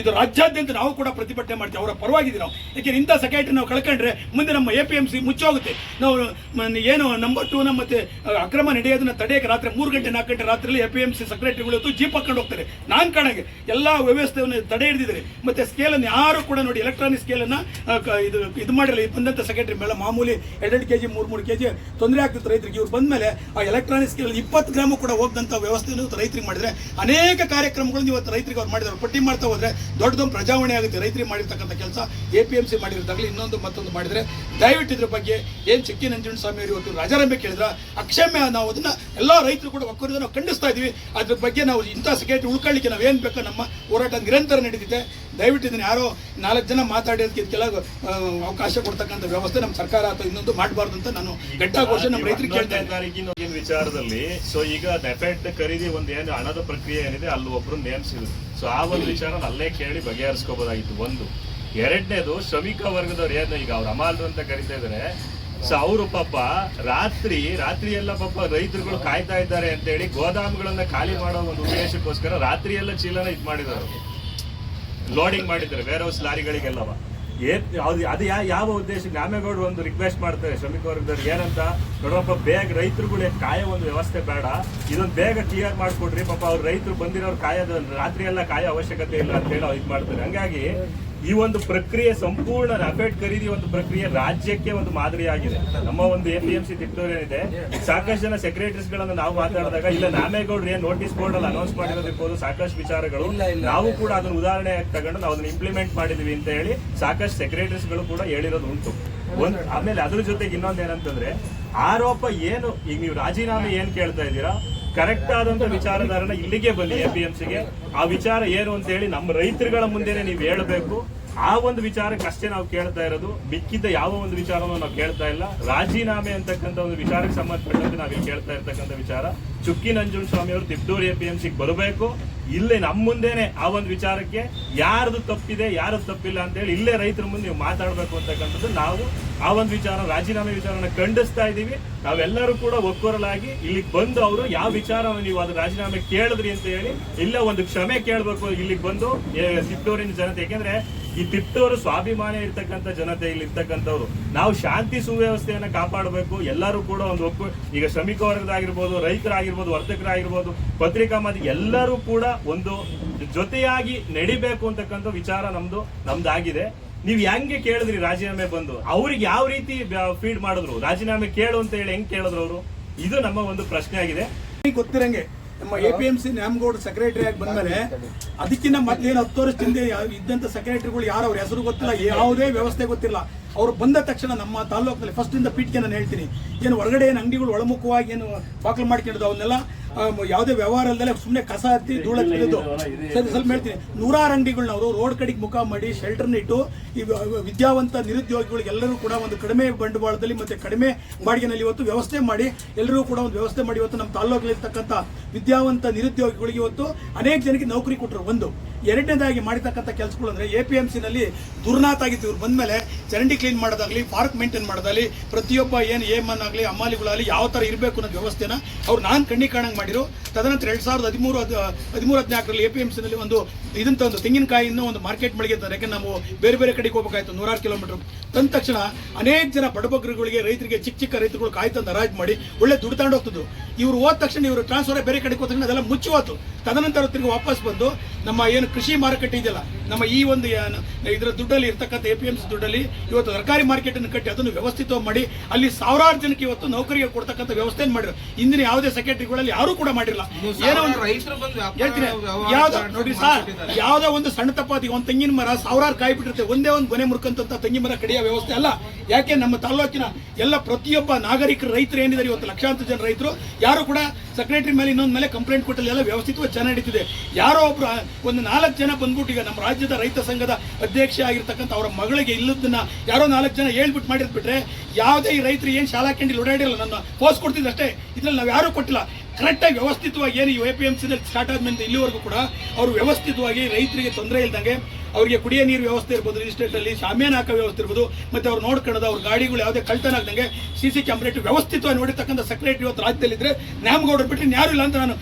ಇದು ರಾಜ್ಯಾದ್ಯಂತ ನಾವು ಕೂಡ ಪ್ರತಿಭಟನೆ ಮಾಡ್ತೀವಿ. ಅವರ ಪರವಾಗಿದ್ದೀವಿ ನಾವು. ಯಾಕೆಂದ್ರೆ ಇಂಥ ಸೆಕ್ರೆಟರಿ ನಾವು ಕಳ್ಕೊಂಡ್ರೆ ಮುಂದೆ ನಮ್ಮ ಎ ಪಿ ಎಂ ಸಿ ಮುಚ್ಚೋಗುತ್ತೆ. ನಾವು ಏನು ನಂಬರ್ ಟು ನಮ್ಮ ಮತ್ತೆ ಅಕ್ರಮ ನಡೆಯೋದನ್ನ ತಡೆಯಕ್ಕೆ ರಾತ್ರಿ ಮೂರು ಗಂಟೆ, ನಾಲ್ಕು ಗಂಟೆ ರಾತ್ರಿಯಲ್ಲಿ ಎ ಪಿ ಎಂ ಸಿ ಸೆಕ್ರೆಟರಿಗಳು ಇವತ್ತು ಜೀಪ್ ಹಾಕೊಂಡು ಹೋಗ್ತಾರೆ. ನಾನು ಕಾಣಂಗೆ ಎಲ್ಲ ವ್ಯವಸ್ಥೆಯನ್ನು ತಡೆ ಹಿಡಿದಿದ್ದಾರೆ. ಮತ್ತೆ ಸ್ಕೇಲನ್ನು ಯಾರು ಕೂಡ ನೋಡಿ ಎಲೆಕ್ಟ್ರಾನಿಕ್ ಸ್ಕೇಲನ್ನು ಇದು ಇದು ಮಾಡಿರಲ್ಲ. ಈ ಬಂದಂಥ ಸೆಕ್ರೆಟರಿ ಮೇಲೆ ಮಾಮೂಲಿ ಎರಡೆರಡು ಕೆ ಜಿ ಮೂರು ಮೂರು ಕೆ ಜಿ ತೊಂದರೆ ಆಗ್ತಿತ್ತು ರೈತರಿಗೆ. ಇವ್ರು ಬಂದಮೇಲೆ ಆ ಎಲೆಕ್ಟ್ರಾನಿಕ್ಸ್ ಇಪ್ಪತ್ತು ಗ್ರಾಮ ಕೂಡ ಹೋಗದಂತ ವ್ಯವಸ್ಥೆಯನ್ನು ಇವತ್ತು ರೈತರಿಗೆ ಮಾಡಿದ್ರೆ, ಅನೇಕ ಕಾರ್ಯಕ್ರಮಗಳನ್ನು ಇವತ್ತು ರೈತರಿಗೆ ಅವ್ರು ಮಾಡಿದ್ರು ಪಟ್ಟಿ ಮಾಡ್ತಾ ಹೋದ್ರೆ ದೊಡ್ಡದೊಂದು ಪ್ರಜಾವಣೆ ಆಗುತ್ತೆ. ರೈತರಿಗೆ ಮಾಡಿರ್ತಕ್ಕಂಥ ಕೆಲಸ ಎ ಪಿ ಎಂ ಸಿ ಮಾಡಿರ್ತಾಗಲಿ ಇನ್ನೊಂದು ಮತ್ತೊಂದು ಮಾಡಿದ್ರೆ, ದಯವಿಟ್ಟು ಇದ್ರ ಬಗ್ಗೆ ಏನು ಚಿಕ್ಕಿ ನಂಜುಂಡ ಸ್ವಾಮಿ ಅವರು ಇವತ್ತು ರಾಜಾರಾಮೆ ಕೇಳಿದ್ರ, ಅಕ್ಷಮ್ಯ ನಾವು ಅದನ್ನ ಎಲ್ಲ ರೈತರು ಕೂಡ ಒಕ್ಕೂರಿದ ನಾವು ಖಂಡಿಸ್ತಾ ಇದೀವಿ. ಅದ್ರ ಬಗ್ಗೆ ನಾವು ಇಂಥ ಸೆಕ್ಯೂರಿಟಿ ಉಳ್ಕೊಳ್ಳಿಕ್ಕೆ ಏನು ಬೇಕೋ ನಮ್ಮ ಹೋರಾಟ ನಿರಂತರ ನಡೀತಿದೆ ದಯವಿಟ್ಟು ಇದನ್ನು ಯಾರೋ ನಾಲ್ಕು ಜನ ಮಾತಾಡೋದಕ್ಕೆ ಇದಕ್ಕೆಲ್ಲ ಅವಕಾಶ ಕೊಡ್ತಕ್ಕಂಥ ವ್ಯವಸ್ಥೆ ನಮ್ಮ ಸರ್ಕಾರ ಅಥವಾ ಇನ್ನೊಂದು ಮಾಡಬಾರ್ದು ಅಂತ ನಾನು ಘಟ್ಟಾಘೋಷ ನಮ್ಮ ರೈತರಿಗೆ ಕೇಳ್ತಾ ಇದ್ದೇನೆ. ವಿಚಾರದಲ್ಲಿ ಸೊ ಈಗ ಡೆಫೆಟ್ ಖರೀದಿ ಒಂದು ಏನು ಹಣದ ಪ್ರಕ್ರಿಯೆ ಏನಿದೆ ಅಲ್ಲಿ ಒಬ್ರು ನೇಮಿಸಿದ್ರು. ಸೊ ಆ ಒಂದು ವಿಚಾರ ಅಲ್ಲೇ ಕೇಳಿ ಬಗೆಹರಿಸ್ಕೋಬಹುದಾಗಿತ್ತು ಒಂದು. ಎರಡನೇದು ಶ್ರಮಿಕ ವರ್ಗದವ್ರು ಏನು ಈಗ ಅವ್ರು ಅಮಾಲ್ರು ಅಂತ ಕರಿತಾ ಇದ್ದಾರೆ ಸೊ ಅವರು ಪಾಪ ರಾತ್ರಿ ರಾತ್ರಿ ಎಲ್ಲ ಪಾಪ ರೈತರುಗಳು ಕಾಯ್ತಾ ಇದ್ದಾರೆ ಅಂತ ಹೇಳಿ ಗೋದಾಮುಗಳನ್ನ ಖಾಲಿ ಮಾಡೋ ಒಂದು ಉದ್ದೇಶಕ್ಕೋಸ್ಕರ ರಾತ್ರಿ ಎಲ್ಲ ಚೀಲನ ಇದ್ ಮಾಡಿದ್ದಾರೆ. ಲೋಡಿಂಗ್ ಮಾಡಿದ್ದಾರೆ ವೇರ್ ಹೌಸ್ ಲಾರಿಗಳಿಗೆಲ್ಲವ ಅದು ಅದು ಯಾ, ಯಾವ ಉದ್ದೇಶ ನ್ಯಾಮೇಗೌಡರು ಒಂದು ರಿಕ್ವೆಸ್ಟ್ ಮಾಡ್ತಾರೆ, ಶ್ರಮಿಕ ವರ್ಗದವ್ರಿಗೆ, ಏನಂತ? ನೋಡಪ್ಪ, ಬೇಗ ರೈತರುಗಳು ಕಾಯೋ ಒಂದು ವ್ಯವಸ್ಥೆ ಬೇಡ. ಇದೊಂದು ಬೇಗ ಕ್ಲಿಯರ್ ಮಾಡಿಕೊಡ್ರಿ, ಪಾಪ ಅವ್ರು ರೈತರು ಬಂದಿರೋರು ಕಾಯೋದು ರಾತ್ರಿ ಎಲ್ಲ ಕಾಯೋ ಅವಶ್ಯಕತೆ ಇಲ್ಲ ಅಂತ ಹೇಳಿ ಅವ್ರು ಇದು ಮಾಡ್ತಾರೆ. ಹಂಗಾಗಿ ಈ ಒಂದು ಪ್ರಕ್ರಿಯೆ ಸಂಪೂರ್ಣ ರಫೇಟ್ ಖರೀದಿ ಒಂದು ಪ್ರಕ್ರಿಯೆ ರಾಜ್ಯಕ್ಕೆ ಒಂದು ಮಾದರಿಯಾಗಿದೆ. ನಮ್ಮ ಒಂದು ಎ ಪಿ ಎಂ ಸಿ ಏನಿದೆ ಸಾಕಷ್ಟು ಜನ ಸೆಕ್ರೆಟರೀಸ್ ಗಳನ್ನ ನಾವು ಮಾತಾಡಿದಾಗ ಇಲ್ಲ ನಾಮೇಗೌಡ್ರು ಏನ್ ನೋಟಿಸ್ ಬೋರ್ಡ್ ಅಲ್ಲಿ ಅನೌನ್ಸ್ ಮಾಡಿರೋದಿರ್ಬೋದು ಸಾಕಷ್ಟು ವಿಚಾರಗಳು. ನಾವು ಕೂಡ ಅದನ್ನ ಉದಾಹರಣೆ ತಗೊಂಡು ನಾವು ಅದನ್ನ ಇಂಪ್ಲಿಮೆಂಟ್ ಮಾಡಿದೀವಿ ಅಂತ ಹೇಳಿ ಸಾಕಷ್ಟು ಸೆಕ್ರೆಟರೀಸ್ಗಳು ಕೂಡ ಹೇಳಿರೋದು ಉಂಟು. ಒಂದ್ ಆಮೇಲೆ ಅದ್ರ ಜೊತೆಗೆ ಇನ್ನೊಂದ್ ಏನಂತಂದ್ರೆ ಆರೋಪ ಏನು ಈಗ ನೀವು ರಾಜೀನಾಮೆ ಏನ್ ಕೇಳ್ತಾ ಇದ್ದೀರಾ? ಕರೆಕ್ಟ್ ಆದಂತ ವಿಚಾರಧಾರನ ಇಲ್ಲಿಗೆ ಬನ್ನಿ ಎ ಪಿ ಎಂ ಸಿಗೆ ಆ ವಿಚಾರ ಏನು ಅಂತ ಹೇಳಿ ನಮ್ಮ ರೈತರುಗಳ ಮುಂದೆನೆ ನೀವು ಹೇಳಬೇಕು. ಆ ಒಂದು ವಿಚಾರಕ್ಕೆ ಅಷ್ಟೇ ನಾವು ಕೇಳ್ತಾ ಇರೋದು. ಮಿಕ್ಕಿದ್ದ ಯಾವ ಒಂದು ವಿಚಾರವನ್ನು ನಾವು ಕೇಳ್ತಾ ಇಲ್ಲ. ರಾಜೀನಾಮೆ ಅಂತಕ್ಕಂಥ ಒಂದು ವಿಚಾರಕ್ಕೆ ಸಂಬಂಧಪಟ್ಟಂತೆ ನಾವು ಇಲ್ಲಿ ಕೇಳ್ತಾ ಇರ್ತಕ್ಕಂಥ ವಿಚಾರ. ಚುಕ್ಕಿ ನಂಜುನ್ ಸ್ವಾಮಿ ಅವರು ತಿಪ್ದೂರು ಎ ಪಿ ಎಂ ಸಿಗೆ ಬರಬೇಕು. ಇಲ್ಲೇ ನಮ್ಮ ಮುಂದೆನೆ ಆ ಒಂದು ವಿಚಾರಕ್ಕೆ ಯಾರ್ದು ತಪ್ಪಿದೆ, ಯಾರದು ತಪ್ಪಿಲ್ಲ ಅಂತ ಹೇಳಿ ಇಲ್ಲೇ ರೈತರ ಮುಂದೆ ನೀವು ಮಾತಾಡಬೇಕು ಅಂತಕ್ಕಂಥದ್ದು ನಾವು ಆ ಒಂದು ವಿಚಾರ, ರಾಜೀನಾಮೆ ವಿಚಾರನ ಖಂಡಿಸ್ತಾ ಇದ್ದೀವಿ. ನಾವೆಲ್ಲರೂ ಕೂಡ ಒಕ್ಕೊರಲಾಗಿ ಇಲ್ಲಿಗೆ ಬಂದು ಅವರು ಯಾವ ವಿಚಾರವನ್ನು ನೀವು ಅದು ರಾಜೀನಾಮೆ ಕೇಳಿದ್ರಿ ಅಂತ ಹೇಳಿ ಇಲ್ಲ ಒಂದು ಕ್ಷಮೆ ಕೇಳಬೇಕು ಇಲ್ಲಿಗೆ ಬಂದು ಸಿದ್ದೂರಿನ ಜನತೆ. ಯಾಕೆಂದ್ರೆ ಈ ತಿಟ್ಟವರು ಸ್ವಾಭಿಮಾನ ಇರ್ತಕ್ಕಂಥ ಜನತೆ, ಇಲ್ಲಿ ಇರ್ತಕ್ಕಂಥವ್ರು. ನಾವು ಶಾಂತಿ ಸುವ್ಯವಸ್ಥೆಯನ್ನ ಕಾಪಾಡಬೇಕು. ಎಲ್ಲರೂ ಕೂಡ ಒಂದು ಒಪ್ಪು, ಈಗ ಶ್ರಮಿಕ ವರ್ಗದಾಗಿರ್ಬೋದು ರೈತರಾಗಿರ್ಬೋದು, ವರ್ತಕರಾಗಿರ್ಬೋದು, ಪತ್ರಿಕಾ ಮಾಧ್ಯಮ ಎಲ್ಲರೂ ಕೂಡ ಒಂದು ಜೊತೆಯಾಗಿ ನಡಿಬೇಕು ಅಂತಕ್ಕಂಥ ವಿಚಾರ ನಮ್ದು, ನಮ್ದಾಗಿದೆ. ನೀವು ಹೆಂಗೆ ಕೇಳಿದ್ರಿ ರಾಜೀನಾಮೆ ಬಂದು? ಅವ್ರಿಗೆ ಯಾವ ರೀತಿ ಫೀಡ್ ಮಾಡಿದ್ರು? ರಾಜೀನಾಮೆ ಕೇಳು ಅಂತ ಹೇಳಿ ಹೆಂಗ್ ಕೇಳಿದ್ರು ಅವರು? ಇದು ನಮ್ಮ ಒಂದು ಪ್ರಶ್ನೆ ಆಗಿದೆ ಗೊತ್ತಿರಂಗೆ ನಮ್ಮ A P M C Nyamagowda secretary ಆಗಿ ಬಂದ್ಮೇಲೆ ಅದಕ್ಕಿಂತ ಮೊದಲೇನು ಹತ್ತು ವರ್ಷ ಹಿಂದೆ ಇದ್ದಂತ ಸೆಕ್ರೆಟರಿಗಳು ಯಾರು? ಅವ್ರ ಹೆಸರು ಗೊತ್ತಿಲ್ಲ. ಯಾವುದೇ ವ್ಯವಸ್ಥೆ ಗೊತ್ತಿಲ್ಲ. ಅವ್ರು ಬಂದ ತಕ್ಷಣ ನಮ್ಮ ತಾಲೂಕಿನಲ್ಲಿ ಫಸ್ಟ್ ಇಂದ ಪೀಠಕ್ಕೆ ನಾನು ಹೇಳ್ತೀನಿ, ಏನು ಹೊರಗಡೆ ಏನು ಅಂಗಡಿಗಳು ಒಳಮುಖವಾಗಿ ಏನು ಬಾಕ್ಲು ಮಾಡ್ಕೊಂಡಿದ್ದು ಅವನ್ನೆಲ್ಲ ಯಾವುದೇ ವ್ಯವಹಾರ ಅಲ್ಲದೆ ಸುಮ್ಮನೆ ಕಸ ಹತ್ತಿ ಧೂಳ ಸರಿ, ಸ್ವಲ್ಪ ಹೇಳ್ತೀನಿ. ನೂರಾರು ಅಂಗಡಿಗಳನ್ನ ಅವರು ರೋಡ್ ಕಡೆಗೆ ಮುಖ ಮಾಡಿ ಶೆಲ್ಟರ್ನ ಇಟ್ಟು, ಈ ವಿದ್ಯಾವಂತ ನಿರುದ್ಯೋಗಿಗಳಿಗೆ ಎಲ್ಲರೂ ಕೂಡ ಒಂದು ಕಡಿಮೆ ಬಂಡವಾಳದಲ್ಲಿ ಮತ್ತೆ ಕಡಿಮೆ ಬಾಡಿಗೆನಲ್ಲಿ ಇವತ್ತು ವ್ಯವಸ್ಥೆ ಮಾಡಿ, ಎಲ್ಲರೂ ಕೂಡ ಒಂದು ವ್ಯವಸ್ಥೆ ಮಾಡಿ ಇವತ್ತು ನಮ್ಮ ತಾಲೂಕಲ್ಲಿರ್ತಕ್ಕಂಥ ವಿದ್ಯಾವಂತ ನಿರುದ್ಯೋಗಿಗಳಿಗೆ ಇವತ್ತು ಅನೇಕ ಜನಕ್ಕೆ ನೌಕರಿ ಕೊಟ್ಟರು ಒಂದು ಎರಡನೇದಾಗಿ ಮಾಡಿರ್ತಕ್ಕಂಥ ಕೆಲಸಗಳು ಅಂದರೆ ಎ ಪಿ ಎಂ ಸಿನಲ್ಲಿ ದುರ್ನಾಥಾಗಿತ್ತು ಇವ್ರು ಬಂದ್ಮೇಲೆ ಚರಂಡಿ ಕ್ಲೀನ್ ಮಾಡೋದಾಗ್ಲಿ ಪಾರ್ಕ್ ಮೇಂಟೈನ್ ಮಾಡೋದಾಗ್ಲಿ, ಪ್ರತಿಯೊಬ್ಬ ಏನು ಏಮನ್ ಆಗಲಿ ಅಮ್ಮಾಲಿಗಳಾಗಲಿ ಯಾವ ಥರ ಇರಬೇಕು ಅನ್ನೋ ವ್ಯವಸ್ಥೆನ ಅವ್ರು ನಾನು ಕಣ್ಣಿ ಕಾಣಂಗೆ ಮಾಡಿರು ತದನಂತರ ಎರಡು ಸಾವಿರದ ಹದಿಮೂರು ಹದಿಮೂರು ಹದಿನಾಲ್ಕರಲ್ಲಿ ಎ ಪಿ ಎಂ ಸಿನಲ್ಲಿ ಒಂದು ಇದಂತ ಒಂದು ತೆಂಗಿನಕಾಯಿಯನ್ನು ಒಂದು ಮಾರ್ಕೆಟ್ ಮಳಿಗೆ ಅಂತ ಯಾಕೆ ನಾವು ಬೇರೆ ಬೇರೆ ಕಡೆಗೆ ಹೋಗಬೇಕಾಯ್ತು, ನೂರಾರು ಕಿಲೋಮೀಟರ್. ತಂದ ತಕ್ಷಣ ಅನೇಕ ಜನ ಬಡಬಗ್ಗರುಗಳಿಗೆ, ರೈತರಿಗೆ, ಚಿಕ್ಕ ಚಿಕ್ಕ ರೈತರುಗಳು ಕಾಯ್ತಂದು ಹರಾಜು ಮಾಡಿ ಒಳ್ಳೆ ದುಡ್ಡು ತಗೊಂಡು ಹೋಗ್ತಿದ್ದು ಇವರು ಹೋದ ತಕ್ಷಣ ಇವರು ಟ್ರಾನ್ಸ್ಫರ್ ಬೇರೆ ಕಡೆಗೆ ಹೋದ ತಕ್ಷಣ ಅದೆಲ್ಲ ಮುಚ್ಚಿ ಹೋತು. ತದನಂತರ ತಿರುಗಿ ವಾಪಸ್ ಬಂದು ನಮ್ಮ ಏನು ಕೃಷಿ ಮಾರುಕಟ್ಟೆ ಇದೆಯಲ್ಲ ನಮ್ಮ ಈ ಒಂದು ಇದರ ದುಡ್ಡಲ್ಲಿ ಇರ್ತಕ್ಕಂಥ ಎ ಪಿ ಎಂ ಸಿ ದುಡ್ಡಲ್ಲಿ ಇವತ್ತು ತರಕಾರಿ ಮಾರ್ಕೆಟ್ ಅನ್ನು ಕಟ್ಟಿ ಅದನ್ನು ವ್ಯವಸ್ಥಿತ ಮಾಡಿ ಅಲ್ಲಿ ಸಾವಿರಾರು ಜನಕ್ಕೆ ಇವತ್ತು ನೌಕರಿಗೆ ಕೊಡ್ತಕ್ಕಂಥ ವ್ಯವಸ್ಥೆಯನ್ನು ಮಾಡಿದ್ರು. ಇಂದಿನ ಯಾವುದೇ ಸೆಕ್ರೆಟರಿಗಳಲ್ಲಿ ಯಾರು ಕೂಡ ಮಾಡಿರಲ್ಲ. ಏನೋ ಒಂದು ಹೇಳ್ತೀನಿ. ಯಾವ್ದೋ ನೋಡಿ ಸರ್. ಯಾವ್ದೋ ಒಂದು ಸಣ್ಣ ತಪ್ಪಾತಿ ಒಂದು ತೆಂಗಿನ ಮರ ಸಾವಿರಾರು ಕಾಯಿ ಬಿಟ್ಟಿರುತ್ತೆ ಒಂದೇ ಒಂದು ಗೊನೆ ಮುರ್ಕಂತ ತೆಂಗಿನ ಮರ ಕಡಿಯೋ ವ್ಯವಸ್ಥೆ ಅಲ್ಲ. ಯಾಕೆ ನಮ್ಮ ತಾಲೂಕಿನ ಎಲ್ಲ ಪ್ರತಿಯೊಬ್ಬ ನಾಗರಿಕರು ರೈತರು ಏನಿದ್ದಾರೆ ಇವತ್ತು ಲಕ್ಷಾಂತರ ಜನ ರೈತರು ಯಾರು ಕೂಡ ಸೆಕ್ರೆಟರಿ ಮೇಲೆ ಇನ್ನೊಂದು ಮೇಲೆ ಕಂಪ್ಲೇಂಟ್ ಕೊಟ್ಟಲ್ಲಿ ಎಲ್ಲ ವ್ಯವಸ್ಥಿತವಾಗಿ ಚೆನ್ನಾಗಿ ನಡೀತಿದೆ. ಯಾರೋ ಒಬ್ರು ಒಂದು ನಾಲ್ಕು ಜನ ಬಂದ್ಬಿಟ್ಟು ಈಗ ನಮ್ಮ ರಾಜ್ಯದ ರೈತ ಸಂಘದ ಅಧ್ಯಕ್ಷ ಆಗಿರ್ತಕ್ಕಂಥ ಅವರ ಮಗಳಿಗೆ ಇಲ್ಲದನ್ನ ಯಾರೋ ನಾಲ್ಕು ಜನ ಹೇಳ್ಬಿಟ್ಟು ಮಾಡಿರ್ಬಿಟ್ರೆ ಯಾವುದೇ ಈ ರೈತರು ಏನು ಶಾಲಾ ಕ್ಯಾಂಟೀನ್ ಓಡಾಡಿಲ್ಲ ನನ್ನ ಪೋಸ್ಟ್ ಕೊಡ್ತಿದ್ದೆ ಅಷ್ಟೇ. ಇದ್ರಲ್ಲಿ ನಾವು ಯಾರೂ ಕೊಟ್ಟಿಲ್ಲ. ಕರೆಕ್ಟಾಗಿ ವ್ಯವಸ್ಥಿತವಾಗಿ ಏನು ಎ ಪಿ ಎಂ ಸಿದಲ್ಲಿ ಸ್ಟಾರ್ಟ್ ಆದ್ಮೇಲೆ ಇಲ್ಲಿವರೆಗೂ ಕೂಡ ಅವರು ವ್ಯವಸ್ಥಿತವಾಗಿ ರೈತರಿಗೆ ತೊಂದರೆ ಇಲ್ದಂಗೆ ಅವರಿಗೆ ಕುಡಿಯ ನೀರು ವ್ಯವಸ್ಥೆ ಇರ್ಬೋದು ರಿಜಿಸ್ಟ್ರೇಟ್ ಅಲ್ಲಿ ಶಾಮಿಯಾನ ಹಾಕೋ ವ್ಯವಸ್ಥೆ ಇರ್ಬೋದು, ಮತ್ತೆ ಅವ್ರು ನೋಡ್ಕೊಳ್ಳೋದು, ಅವ್ರ ಗಾಡಿಗಳು ಯಾವುದೇ ಕಳ್ತನ ಆಗ್ದಂಗೆ ಸಿ ಸಿ ಕ್ಯಾಮ್ರಾ ಇಟ್ಟು ವ್ಯವಸ್ಥಿತವಾಗಿ ನೋಡಿರ್ತಕ್ಕಂಥ ಸೆಕ್ರೆಟರಿ ಇವತ್ತು ರಾಜ್ಯದಲ್ಲಿದ್ದರೆ ನ್ಯಾಮಗೌಡರು ಬಿಟ್ಟರೆ ಯಾರು ಇಲ್ಲ ಅಂತ ನಾನು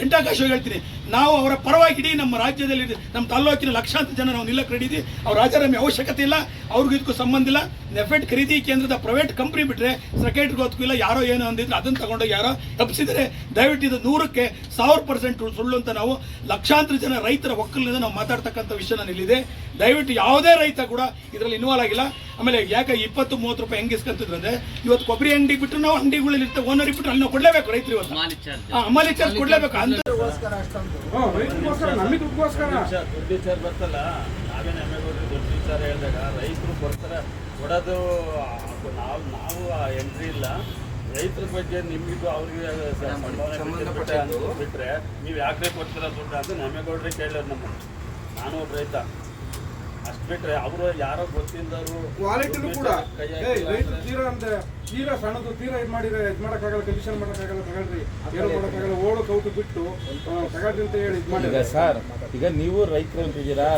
ಗಂಟಾಕಾಶವಾಗಿ ಹೇಳ್ತೀನಿ. ನಾವು ಅವರ ಪರವಾಗಿ ಇಡೀ ನಮ್ಮ ರಾಜ್ಯದಲ್ಲಿ ನಮ್ಮ ತಾಲೂಕಿನ ಲಕ್ಷಾಂತರ ಜನ ನಾವು ನಿಲ್ಲಕ್ಕೆ ರೆಡಿ ಇದ್ದೀವಿ ಅವ್ರ ರಾಜಾರಾಮಿ ಅವಶ್ಯಕತೆ ಇಲ್ಲ, ಅವ್ರಿಗೂ ಇದಕ್ಕೂ ಸಂಬಂಧ ಇಲ್ಲ. ನೆಫೆಟ್ ಖರೀದಿ ಕೇಂದ್ರದ ಪ್ರೈವೇಟ್ ಕಂಪ್ನಿ ಬಿಟ್ಟರೆ ಸೆಕ್ರೆಟರಿ ಗೊತ್ತಿಲ್ಲ ಇಲ್ಲ, ಯಾರೋ ಏನೋ ಅಂದಿದ್ರು ಅದನ್ನು ತಗೊಂಡೋಗಿ ಯಾರೋ ತಪ್ಪಿಸಿದರೆ ದಯವಿಟ್ಟು ಇದು ನೂರಕ್ಕೆ ಸಾವಿರ ಪರ್ಸೆಂಟ್ ಸುಳ್ಳು ಅಂತ ನಾವು ಲಕ್ಷಾಂತರ ಜನ ರೈತರ ಒಕ್ಕಲಿನಿಂದ ನಾವು ಮಾತಾಡ್ತಕ್ಕಂಥ ವಿಷಯ ನಾನು ಇಲ್ಲಿದೆ. ದಯವಿಟ್ಟು ಯಾವುದೇ ರೈತ ಕೂಡ ಇದರಲ್ಲಿ ಇನ್ವಾಲ್ವ್ ಆಗಿಲ್ಲ. ಆಮೇಲೆ ಯಾಕೆ ಇಪ್ಪತ್ತು ಮೂವತ್ತು ರೂಪಾಯಿ ಹೆಂಗೆ ಇಸ್ಕೊಂತಿದ್ರು ಅಂದ್ರೆ ಇವತ್ತು ಕೊಬ್ಬರಿ ಅಂಗಡಿ ಬಿಟ್ಟು ನಾವು ಅಂಗಡಿಗಳಲ್ಲಿ ಇರ್ತೇವೆ ಓನರ್ ಬಿಟ್ಟು ಅಲ್ಲಿ ನಾವು ಕೊಡಲೇಬೇಕು ರೈತರು ಇವತ್ತು. ಹಾ, ಅಮಾಲಿ ಚಾರ್ಜ್ ಕೊಡಲೇಬೇಕು ಅಂತ. ಬರ್ತಲ್ಲ. ಹೇಳಿದಾಗ ರೈತರು ಕೊಡ್ತಾರೆ. ಕೊಡೋದು ನಾವು ನಾವು ಎಂಟ್ರಿ ಇಲ್ಲ. ರೈತರ ಬಗ್ಗೆ ನಿಮಗೂ ಅವ್ರಿಗೆ ಸಂಬಂಧಪಟ್ಟ ಬಿಟ್ರೆ ನೀವು ಯಾಕೆ ಕೊಡ್ತೀರಾ ದುಡ್ಡು ಅಂತ ನಮ್ಮೇಗೌಡ್ರೆ ಕೇಳೋದು ನಮ್ಮ ನಾನು ಒಬ್ಬ ರೈತ. ಅಷ್ಟು ಬಿಟ್ರೆ ಅವರು ಯಾರೋ ಗೊತ್ತಿಲ್ಲದವರು ಕ್ವಾಲಿಟಿನೂ ಕೂಡ. ತೀರಾ ಅಂದ್ರೆ ತೀರಾ ಸಣ್ಣದು ತೀರಾ ಇದು ಮಾಡಿದ್ರೆ ಇದು ಮಾಡೋಕ್ಕಾಗಲ್ಲ ಕಂಡೀಷನ್ ಮಾಡೋಕ್ಕಾಗಲ್ಲ ತಗೊಳ್ರಿ. ಏನು ಮಾಡೋಕ್ಕಾಗಲ್ಲ ಓಡು ಕೌಟು ಬಿಟ್ಟು ತಗೊಳ್ರಿ ಅಂತ ಹೇಳಿ ಇದು ಈಗ ಮಾಡಿದ್ರೆ ಸರ್ ಈಗ ನೀವು ರೈತರು ಅಂತಿದ್ದೀರಾ?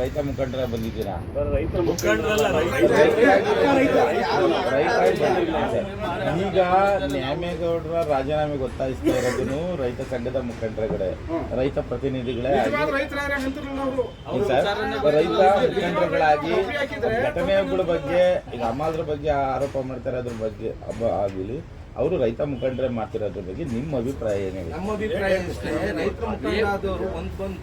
ರೈತ ಮುಖಂಡರ ಬಂದಿದ್ದೀರಾ? ಈಗ ನ್ಯಾಮೇಗೌಡರ ರಾಜೀನಾಮೆ ಗೊತ್ತಾಯಿಸ್ತಾ ಇರೋದನ್ನು ರೈತ ಸಂಘದ ಮುಖಂಡರ ಕಡೆ ರೈತ ಪ್ರತಿನಿಧಿಗಳೇ ರೈತ ಮುಖಂಡರುಗಳಾಗಿ ಘಟನೆಗಳ ಬಗ್ಗೆ ಈಗ ಅಮಾಲ್ರ ಬಗ್ಗೆ ಆರೋಪ ಮಾಡ್ತಾರೆ ಅದ್ರ ಬಗ್ಗೆ ಅಬ್ಬ ಆಗಲಿ, ಅವರು ರೈತ ಮುಖಂಡರೇ ಮಾಡ್ತಿರೋದ್ರ ಬಗ್ಗೆ ನಿಮ್ಮ ಅಭಿಪ್ರಾಯ ಏನೇ ಹೇಳಿ? ನಮ್ಮ ಅಭಿಪ್ರಾಯ ರೈತರ ಮುಖಂಡ ಆದವರು ಒಂದ್ ಬಂದು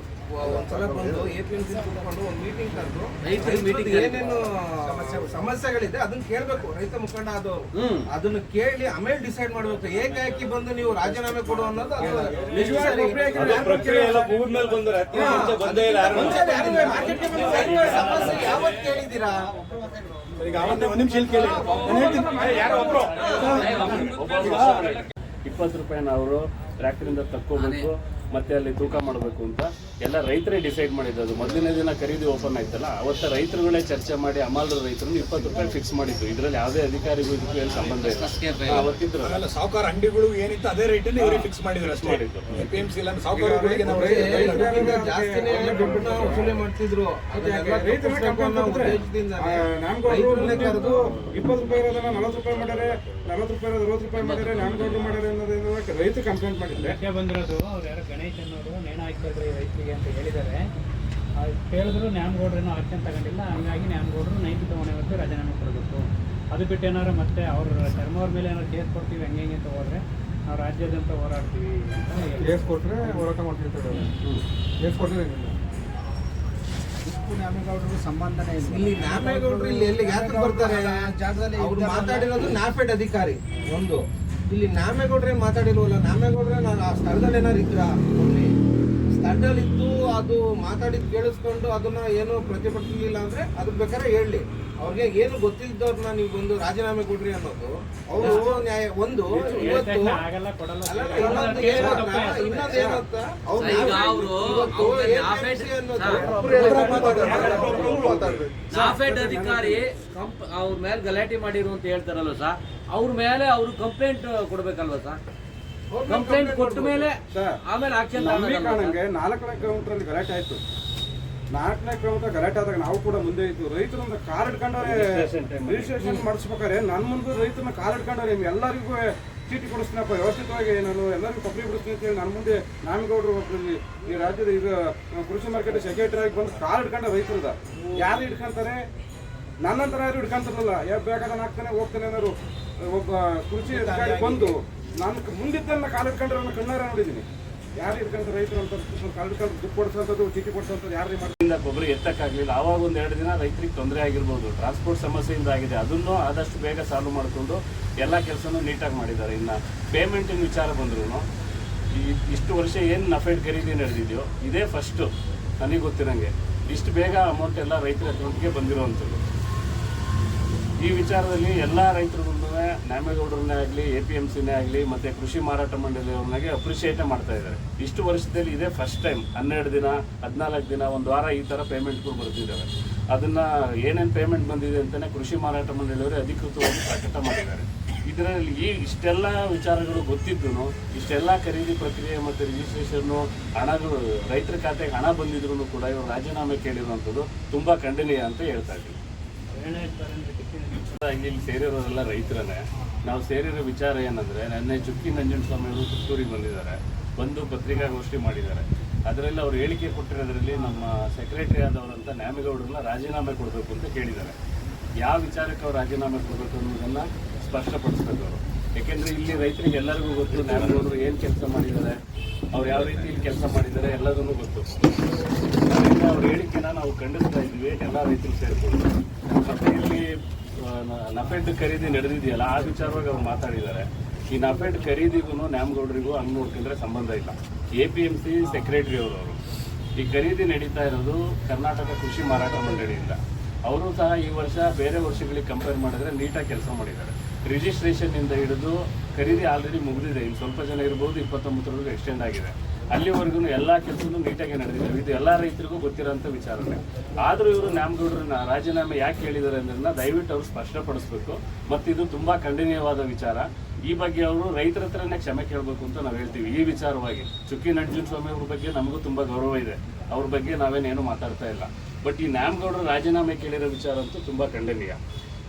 ಒಂದ್ಸಲ ಬಂದು ಎ ಪಿ ಎಂ ಸಿ ಕೂತ್ಕೊಂಡು ಒಂದು ಮೀಟಿಂಗ್ ಕರೆದು ರೈತರ ಮೀಟಿಂಗ್ ಏನೇನು ಸಮಸ್ಯೆಗಳಿದೆ ಅದನ್ನ ಕೇಳಬೇಕು. ರೈತ ಮುಖಂಡ ಅದು ಅದನ್ನ ಕೇಳಿ ಆಮೇಲೆ ಡಿಸೈಡ್ ಮಾಡಬೇಕು. ಏಕಾಏಕಿ ಬಂದು ನೀವು ರಾಜೀನಾಮೆ ಕೊಡು ಅನ್ನೋದು ಸಮಸ್ಯೆ ಯಾವತ್ತು ಕೇಳಿದ್ದೀರಾ? ಈಗ ಅವತ್ತೇ ಒಂದು ನಿಮಿಷ ಕೇಳಿ. ಯಾರೋ ಇಪ್ಪತ್ತು ರೂಪಾಯಿನ ಅವರು ಟ್ರ್ಯಾಕ್ಟರಿಂದ ತಕ್ಕೊಬೇಕು. ಮತ್ತೆ ಅಲ್ಲಿ ತೂಕ ಮಾಡಬೇಕು ಅಂತ ಎಲ್ಲ ರೈತರೇ ಡಿಸೈಡ್ ಮಾಡಿದ್ದು ಅದು ಮೊದಲನೇ ದಿನ ಖರೀದಿ ಓಪನ್ ಆಯ್ತಲ್ಲ ಅವತ್ತ ರೈತರುಗಳೇ ಚರ್ಚೆ ಮಾಡಿ ಅಮಾಲ್ರ ರೈತರು ಇಪ್ಪತ್ತು ರೂಪಾಯಿ ಫಿಕ್ಸ್ ಮಾಡಿದ್ರು. ಇದರಲ್ಲಿ ಯಾವುದೇ ಅಧಿಕಾರಿಗೂ ಇದಕ್ಕೂ ಏನು ಸಂಬಂಧ ಇಲ್ಲ. ಅವತ್ತಿದ್ರು. ಅಲ್ಲ ಸಾವುಕಾರ ಅಂಗಡಿಗಳು ಏನಿತ್ತು ಅದೇ ರೇಟಲ್ಲಿ ಇವರೇ ಫಿಕ್ಸ್ ಮಾಡಿದ್ರು ಅಷ್ಟೇ. ಮಾಡಿದ್ದು. ಪಿ ಎಂ ಸಿ ಇಲ್ಲ ಸಾವುಕಾರಗಳಿಗೆ ನಾವು ವಸೂಲಿ ಮಾಡ್ತಿದ್ರು. ಇಪ್ಪತ್ತು ರೂಪಾಯಿ ಇರೋದನ್ನ ನಲವತ್ತು ರೂಪಾಯಿ ಮಾಡ್ಯಾರೆ ನಲವತ್ತು ರೂಪಾಯಿ ಅರವತ್ತು ರೂಪಾಯಿ ಮಾಡ್ಯಾರೆ ನಾನು ಮಾಡ್ಯಾರೆ ಅನ್ನೋದನ್ನ ರೈತ ಕಂಪ್ಲೇಂಟ್ ಮಾಡಿದ್ರೆ. ಬಂದಿರೋದು ಅವ್ರು ಯಾರೋ ಗಣೇಶ್ ಅನ್ನೋರು ನೇಣ ಹಾಕ್ಬೇಡ್ರಿ ರೈತರಿಗೆ ಅಂತ ಹೇಳಿದ್ದಾರೆ. ಕೇಳಿದ್ರು ಹೇಳಿದ್ರು ನ್ಯಾಮಗೌಡ್ರೇನೋ ಆಕ್ಷನ್ ತಗೊಂಡಿಲ್ಲ. ಹಂಗಾಗಿ ನ್ಯಾಮಗೌಡರು ನೈತಿಕ ಹೊಣೆವತ್ತು ರಾಜೀನಾಮೆ ಕೊಡಬೇಕು. ಅದು ಬಿಟ್ಟು ಏನಾದ್ರು ಮತ್ತೆ ಅವ್ರ ಧರ್ಮವ್ರ ಅವ್ರ ಮೇಲೆ ಏನಾದ್ರು ಕೇಸ್ ಕೊಡ್ತೀವಿ ಹಂಗೆ ಹಿಂಗೆ ಅಂತ ಹೋದ್ರೆ ನಾವು ರಾಜ್ಯಾದ್ಯಂತ ಹೋರಾಡ್ತೀವಿ ಅಂತ ಕೇಸ್ ಕೊಟ್ಟರೆ ಹೋರಾಟ ಮಾಡ್ತಿರ್ತಾರೆ ಕೇಸ್ ಕೊಟ್ರೆ ಇದಕ್ಕೂ ನ್ಯಾಮೇಗೌಡರಿಗೂ ಸಂಬಂಧನೇ ಇಲ್ಲ. ಇಲ್ಲಿ ನ್ಯಾಮೇಗೌಡರು ಇಲ್ಲಿ ಎಲ್ಲಿ ಯಾಕೆ ಬರ್ತಾರೆ? ಜಾಗದಲ್ಲಿ ಅವ್ರು. ಮಾತಾಡಿರೋದು ನಾಫೆಡ್ ಅಧಿಕಾರಿ. ಒಂದು. ಇಲ್ಲಿ ನಾಮೇಗೌಡ್ರೇನು ಮಾತಾಡಿಲ್ವಲ್ಲ ನಾಮೇಗೌಡ್ರೆ ನಾನು ಆ ಸ್ಥಳದಲ್ಲಿ ಏನಾರು ಇದ್ರ? ಅಲ್ಲಿ ಇದ್ದು ಅದು ಮಾತಾಡಿದ್ ಕೇಳಿಸ್ಕೊಂಡು ಅದನ್ನ ಏನು ಪ್ರತಿಭಟಿಸಲಿಲ್ಲ ಅಂದ್ರೆ ಅದ್ರ ಬೇಕಾದ್ರೆ ಹೇಳಿ. ಅವ್ರಿಗೆ ಏನು ಗೊತ್ತಿದ್ದವ್ರನ್ನ ನೀವು ಬಂದು ರಾಜೀನಾಮೆ ಕೊಡ್ರಿ ಅನ್ನೋದು. ಅವರು ನ್ಯಾಯ ಒಂದು ಇವತ್ತು ಇನ್ನೊಂದು ಏನು ಗೊತ್ತಾ? ಇನ್ನೊಂದು ಏನು ಗೊತ್ತಾ? ಅವ್ರು ಈಗ ನಾಫೆಡ್ ಅವ್ರು ಇವತ್ತು ಅವ್ರ APMC ಅನ್ನೋದು ಸರ್, ಒಬ್ರು ಹೇಳಿದ್ರೆ ಮಾತಾಡೋದು. ನಾಫೆಡ್ ಅಧಿಕಾರಿ ಕಂಪ್ ಅವ್ರ ಮೇಲೆ ಗಲಾಟೆ ಮಾಡಿರು ಅಂತ ಹೇಳ್ತಾರಲ್ವ ಸರ್? ಅವ್ರ ಮೇಲೆ ಅವರು ಕಂಪ್ಲೇಂಟ್ ಕೊಡ್ಬೇಕಲ್ವ ಸರ್? ಕಂಪ್ಲೇಂಟ್ ಕೊಟ್ಟ ಮೇಲೆ ಆಮೇಲೆ ಆಕ್ಷನ್ ಕಾಣಂಗೆ ನಾಲ್ಕನೇ ಕಿಲೋಮೀಟರ್ ಅಲ್ಲಿ ಗಲಾಟೆ ಆಯ್ತು. ನಾಲ್ಕನೇ ಕಿಲೋಮೀಟರ್ ಗಲಾಟೆ ಆದಾಗ ನಾವು ಕೂಡ ಮುಂದೆ ಇದ್ದು ರೈತರನ್ನ ಕಾರ್ ಇಟ್ಕೊಂಡವ್ರೆ ರಿಜಿಸ್ಟ್ರೇಷನ್ ಮಾಡಿಸ್ಬೇಕಾರೆ ನನ್ನ ಮುಂದೆ ರೈತರನ್ನ ಕಾರ್ ಇಟ್ಕೊಂಡವ್ರೆ ನಿಮ್ಗೆ ಎಲ್ಲರಿಗೂ ಚೀಟಿ ಕೊಡಿಸ್ತೀನಪ್ಪ ವ್ಯವಸ್ಥಿತವಾಗಿ ನಾನು ಎಲ್ಲರಿಗೂ ಕೊಬ್ಬರಿ ಬಿಡಿಸ್ತೀನಿ ಅಂತೇಳಿ ನನ್ನ ಮುಂದೆ ನಾಮಗೌಡರು ಒಬ್ಬರಲ್ಲಿ ಈ ರಾಜ್ಯದ ಈಗ ಕೃಷಿ ಮಾರ್ಕೆಟ್ ಸೆಕ್ರೆಟರಿ ಆಗಿ ಬಂದು ಕಾರ್ ಇಟ್ಕೊಂಡ ರೈತರದ. ಯಾರು ಇಟ್ಕೊಂತಾರೆ ನನ್ನಂತರ ಯಾರು ಹಿಡ್ಕೊಂತಾರಲ್ಲ? ಯಾವ ಬೇಕಾದ್ರೆ ಹಾಕ್ತಾನೆ ಹೋಗ್ತಾನೆ ಅನ್ನೋರು ಒಬ್ಬ ಕೃಷಿ ಅಧಿಕಾರಿ ಬಂದು ನಾನು ಮುಂದಿದ್ದನ್ನ ಕಾಲು ಹಿಡ್ಕೊಂಡ್ರೆ ನನ್ನ ಕಣ್ಣಾರ ನೋಡಿದ್ದೀನಿ. ಯಾರು ಹಿಡ್ಕೊಂತಾರೆ ರೈತರು ಅಂತ ಕಾಲು ದುಡ್ಡು ಕೊಡ್ಸೋಂಥದ್ದು, ಚೀಟಿ ಕೊಡ್ಸೋಂಥದ್ದು ಯಾರು ಮಾಡಿ ಗೊಬ್ಬರ ಎತ್ತಕ್ಕಾಗಲಿಲ್ಲ. ಆವಾಗ ಒಂದು ಎರಡು ದಿನ ರೈತರಿಗೆ ತೊಂದರೆ ಆಗಿರ್ಬೋದು. ಟ್ರಾನ್ಸ್ಪೋರ್ಟ್ ಸಮಸ್ಯೆಯಿಂದ ಆಗಿದೆ. ಅದನ್ನು ಆದಷ್ಟು ಬೇಗ ಸಾಲ್ವ್ ಮಾಡಿಕೊಂಡು ಎಲ್ಲ ಕೆಲಸನೂ ನೀಟಾಗಿ ಮಾಡಿದ್ದಾರೆ. ಇನ್ನು ಪೇಮೆಂಟಿನ ವಿಚಾರ ಬಂದ್ರೂ ಇಷ್ಟು ವರ್ಷ ಏನು ನಫೆಡ್ ಖರೀದಿ ನಡೆದಿದೆಯೋ, ಇದೇ ಫಸ್ಟು ನನಗೆ ಗೊತ್ತಿರಂಗೆ. ಇಷ್ಟು ಬೇಗ ಅಮೌಂಟ್ ಎಲ್ಲ ರೈತರ ಅಕೌಂಟ್ಗೆ ಬಂದಿರುವಂಥದ್ದು ಈ ವಿಚಾರದಲ್ಲಿ ಎಲ್ಲ ರೈತರುಗಳನ್ನೂ ನ್ಯಾಮೇಗೌಡರನ್ನೇ ಆಗಲಿ ಎ ಪಿ ಎಂ ಸಿನೇ ಆಗಲಿ, ಮತ್ತು ಕೃಷಿ ಮಾರಾಟ ಮಂಡಳಿಯವ್ರನ್ನಾಗೆ ಅಪ್ರಿಷಿಯೇಟೇ ಮಾಡ್ತಾ ಇದ್ದಾರೆ. ಇಷ್ಟು ವರ್ಷದಲ್ಲಿ ಇದೇ ಫಸ್ಟ್ ಟೈಮ್ ಹನ್ನೆರಡು ದಿನ, ಹದಿನಾಲ್ಕು ದಿನ, ಒಂದು ವಾರ ಈ ಥರ ಪೇಮೆಂಟ್ಗಳು ಬರ್ತಿದ್ದಾವೆ. ಅದನ್ನು ಏನೇನು ಪೇಮೆಂಟ್ ಬಂದಿದೆ ಅಂತಲೇ ಕೃಷಿ ಮಾರಾಟ ಮಂಡಳಿಯವರು ಅಧಿಕೃತವಾಗಿ ಪ್ರಕಟ ಮಾಡಿದ್ದಾರೆ. ಇದರಲ್ಲಿ ಈ ಇಷ್ಟೆಲ್ಲ ವಿಚಾರಗಳು ಗೊತ್ತಿದ್ದು ಇಷ್ಟೆಲ್ಲ ಖರೀದಿ ಪ್ರಕ್ರಿಯೆ ಮತ್ತು ರಿಜಿಸ್ಟ್ರೇಷನ್ನು ಹಣಗಳು, ರೈತರ ಖಾತೆಗೆ ಹಣ ಬಂದಿದ್ರು ಕೂಡ ಇವರು ರಾಜೀನಾಮೆ ಕೇಳಿರುವಂಥದ್ದು ತುಂಬ ಖಂಡನೀಯ ಅಂತ ಹೇಳ್ತಾ ಇದ್ದೀವಿ ಇಲ್ಲಿ ಸೇರಿರೋರೆಲ್ಲ ರೈತರನ್ನೇ. ನಾವು ಸೇರಿರೋ ವಿಚಾರ ಏನಂದ್ರೆ, ನೆನ್ನೆ ಚುಕ್ಕಿ ನಂಜನಸ್ವಾಮಿ ಅವರು ಪುತ್ತೂರಿಗೆ ಬಂದಿದ್ದಾರೆ. ಬಂದು ಪತ್ರಿಕಾಗೋಷ್ಠಿ ಮಾಡಿದ್ದಾರೆ. ಅದರಲ್ಲಿ ಅವ್ರು ಹೇಳಿಕೆ ಕೊಟ್ಟಿರೋದ್ರಲ್ಲಿ ನಮ್ಮ ಸೆಕ್ರೆಟರಿ ಆದವರಂತ ನ್ಯಾಮಿಗೌಡರನ್ನ ರಾಜೀನಾಮೆ ಕೊಡಬೇಕು ಅಂತ ಕೇಳಿದ್ದಾರೆ. ಯಾವ ವಿಚಾರಕ್ಕೆ ಅವ್ರು ರಾಜೀನಾಮೆ ಕೊಡಬೇಕು ಅನ್ನೋದನ್ನ ಸ್ಪಷ್ಟಪಡಿಸ್ಬೇಕು ಅವರು. ಯಾಕೆಂದ್ರೆ ಇಲ್ಲಿ ರೈತರಿಗೆ ಎಲ್ಲರಿಗೂ ಗೊತ್ತು, ನ್ಯಾಮಿಗೌಡರು ಏನು ಕೆಲಸ ಮಾಡಿದ್ದಾರೆ? ಅವ್ರು ಯಾವ ರೀತಿ ಇಲ್ಲಿ ಕೆಲಸ ಮಾಡಿದ್ದಾರೆ ಎಲ್ಲದನ್ನೂ ಗೊತ್ತು. ಅದರಿಂದ ಅವ್ರ ಹೇಳಿಕೆನ ನಾವು ಖಂಡಿಸ್ತಾ ಇದ್ವಿ, ಎಲ್ಲ ರೈತರು ಸೇರಿಕೊಂಡು. ಮತ್ತೆ ಇಲ್ಲಿ ನಫೆಡ್ ಖರೀದಿ ನಡೆದಿದೆಯಲ್ಲ, ಆ ವಿಚಾರವಾಗಿ ಅವ್ರು ಮಾತಾಡಿದ್ದಾರೆ. ಈ ನಫೆಡ್ ಖರೀದಿಗೂ ನ್ಯಾಮಗೌಡರಿಗೂ ಹಂಗೆ ನೋಡ್ಕೊಂಡ್ರೆ ಸಂಬಂಧ ಇಲ್ಲ. A P M C secretary ಅವರು ಅವರು. ಈ ಖರೀದಿ ನಡೀತಾ ಇರೋದು ಕರ್ನಾಟಕ ಕೃಷಿ ಮಾರಾಟ ಮಂಡಳಿಯಿಂದ. ಅವರು ಸಹ ಈ ವರ್ಷ ಬೇರೆ ವರ್ಷಗಳಿಗೆ ಕಂಪೇರ್ ಮಾಡಿದ್ರೆ ನೀಟಾಗಿ ಕೆಲಸ ಮಾಡಿದ್ದಾರೆ. ರಿಜಿಸ್ಟ್ರೇಷನ್ ಇಂದ ಹಿಡಿದು ಖರೀದಿ ಆಲ್ರೆಡಿ ಮುಗಿದಿದೆ. ಇನ್ನು ಸ್ವಲ್ಪ ಜನ ಇರ್ಬೋದು, ಇಪ್ಪತ್ತೊಂಬತ್ತರವರೆಗೂ ಎಕ್ಸ್ಟೆಂಡ್ ಆಗಿದೆ. ಅಲ್ಲಿವರೆಗೂ ಎಲ್ಲ ಕೆಲಸನೂ ನೀಟಾಗಿ ನಡೆದಿದೆ. ಇದು ಎಲ್ಲ ರೈತರಿಗೂ ಗೊತ್ತಿರೋಂಥ ವಿಚಾರನೇ ಆದರೂ ಇವರು ನ್ಯಾಮಗೌಡರನ್ನ ರಾಜೀನಾಮೆ ಯಾಕೆ ಹೇಳಿದ್ದಾರೆ ಅನ್ನೋದನ್ನ ದಯವಿಟ್ಟು ಅವರು ಸ್ಪಷ್ಟಪಡಿಸ್ಬೇಕು. ಮತ್ತು ಇದು ತುಂಬ ಖಂಡನೀಯವಾದ ವಿಚಾರ. ಈ ಬಗ್ಗೆ ಅವರು ರೈತರ ಹತ್ರನೇ ಕ್ಷಮೆ ಕೇಳಬೇಕು ಅಂತ ನಾವು ಹೇಳ್ತೀವಿ. ಈ ವಿಚಾರವಾಗಿ ಚುಕ್ಕಿ ನಡ್ಜುನ್ ಸ್ವಾಮಿ ಅವ್ರ ಬಗ್ಗೆ ನಮಗೂ ತುಂಬ ಗೌರವ ಇದೆ. ಅವ್ರ ಬಗ್ಗೆ ನಾವೇನೇನು ಮಾತಾಡ್ತಾ ಇಲ್ಲ. ಬಟ್ ಈ ನ್ಯಾಮಗೌಡರು ರಾಜೀನಾಮೆ ಕೇಳಿರೋ ವಿಚಾರ ಅಂತೂ ತುಂಬ ಖಂಡನೀಯ.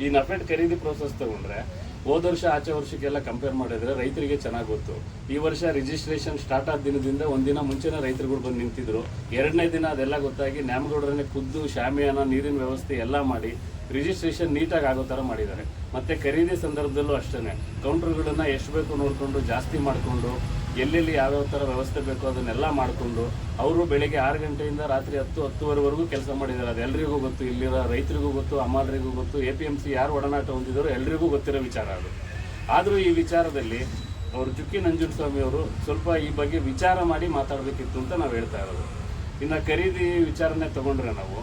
ಈ ನಫೆಡ್ ಖರೀದಿ ಪ್ರೋಸೆಸ್ ತಗೊಂಡ್ರೆ ಹೋದ ವರ್ಷ, ಆಚೆ ವರ್ಷಕ್ಕೆಲ್ಲ ಕಂಪೇರ್ ಮಾಡಿದ್ರೆ ರೈತರಿಗೆ ಚೆನ್ನಾಗಿ ಗೊತ್ತು. ಈ ವರ್ಷ ರಿಜಿಸ್ಟ್ರೇಷನ್ ಸ್ಟಾರ್ಟ್ ಆದ ದಿನದಿಂದ ಒಂದಿನ ಮುಂಚೆನೇ ರೈತರುಗಳು ಬಂದು ನಿಂತಿದ್ರು. ಎರಡನೇ ದಿನ ಅದೆಲ್ಲ ಗೊತ್ತಾಗಿ ನ್ಯಾಮಗೌಡರನ್ನೇ ಖುದ್ದು ಶಾಮಿಯಾನ ನೀರಿನ ವ್ಯವಸ್ಥೆ ಎಲ್ಲ ಮಾಡಿ ರಿಜಿಸ್ಟ್ರೇಷನ್ ನೀಟಾಗಿ ಆಗೋ ಥರ ಮಾಡಿದ್ದಾರೆ. ಮತ್ತು ಖರೀದಿ ಸಂದರ್ಭದಲ್ಲೂ ಅಷ್ಟೇ ಕೌಂಟರ್ಗಳನ್ನು ಎಷ್ಟು ಬೇಕು ನೋಡಿಕೊಂಡು, ಜಾಸ್ತಿ ಮಾಡಿಕೊಂಡು ಎಲ್ಲೆಲ್ಲಿ ಯಾವ್ಯಾವ ಥರ ವ್ಯವಸ್ಥೆ ಬೇಕೋ ಅದನ್ನೆಲ್ಲ ಮಾಡಿಕೊಂಡು ಅವರು ಬೆಳಗ್ಗೆ ಆರು ಗಂಟೆಯಿಂದ ರಾತ್ರಿ ಹತ್ತು, ಹತ್ತುವರೆವರೆಗೂ ಕೆಲಸ ಮಾಡಿದ್ದಾರೆ ಅದು ಎಲ್ರಿಗೂ ಗೊತ್ತು. ಇಲ್ಲಿರೋ ರೈತರಿಗೂ ಗೊತ್ತು ಅಮ್ಮಾಲರಿಗೂ ಗೊತ್ತು, ಎ ಪಿ ಎಂ ಸಿ ಯಾರು ಒಡನಾಟ ಹೊಂದಿದ್ದಾರೋ ಎಲ್ಲರಿಗೂ ಗೊತ್ತಿರೋ ವಿಚಾರ ಅದು. ಆದರೂ ಈ ವಿಚಾರದಲ್ಲಿ ಅವರು ಚುಕ್ಕಿ ನಂಜುನಸ್ವಾಮಿ ಅವರು ಸ್ವಲ್ಪ ಈ ಬಗ್ಗೆ ವಿಚಾರ ಮಾಡಿ ಮಾತಾಡಬೇಕಿತ್ತು ಅಂತ ನಾವು ಹೇಳ್ತಾ ಇರೋದು. ಇನ್ನು ಖರೀದಿ ವಿಚಾರನೆ ತೊಗೊಂಡ್ರೆ ನಾವು,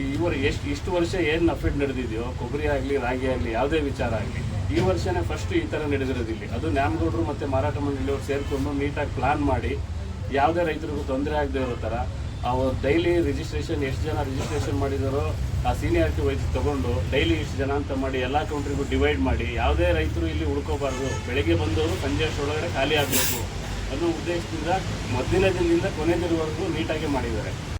ಈ ಇವರು ಎಷ್ಟು, ಇಷ್ಟು ವರ್ಷ ಏನು ನಫೆಡ್ ನಡೆದಿದೆಯೋ, ಕೊಬ್ಬರಿ ಆಗಲಿ, ರಾಗಿ ಆಗಲಿ, ಯಾವುದೇ ವಿಚಾರ ಆಗಲಿ ಈ ವರ್ಷನೇ ಫಸ್ಟ್ ಈ ಥರ ನಡೆದಿರೋದು ಇಲ್ಲಿ. ಅದು ನ್ಯಾಮಗೌಡರು ಮತ್ತು ಮಾರಾಟ ಮಂಡಳಿಯವರು ಸೇರಿಕೊಂಡು ನೀಟಾಗಿ ಪ್ಲಾನ್ ಮಾಡಿ, ಯಾವುದೇ ರೈತರಿಗೂ ತೊಂದರೆ ಆಗದೆ ಇರೋ ಥರ ಅವ್ರು ಡೈಲಿ ರಿಜಿಸ್ಟ್ರೇಷನ್ ಎಷ್ಟು ಜನ ರಿಜಿಸ್ಟ್ರೇಷನ್ ಮಾಡಿದಾರೋ ಆ ಸೀನಿಯಾರಿಟಿ ವೈಸ್ ತೊಗೊಂಡು ಡೈಲಿ ಇಷ್ಟು ಜನ ಅಂತ ಮಾಡಿ ಎಲ್ಲ ಕೌಂಟ್ರಿಗೂ ಡಿವೈಡ್ ಮಾಡಿ, ಯಾವುದೇ ರೈತರು ಇಲ್ಲಿ ಉಳ್ಕೋಬಾರ್ದು ಬೆಳಗ್ಗೆ ಬಂದವರು ಸಂಜೆ ಅಷ್ಟೊಳಗಡೆ ಖಾಲಿ ಆಗಬೇಕು ಅನ್ನೋ ಉದ್ದೇಶದಿಂದ ಮೊದಲನೇ ದಿನದಿಂದ ಕೊನೆ ದಿನವರೆಗೂ ನೀಟಾಗಿ ಮಾಡಿದ್ದಾರೆ.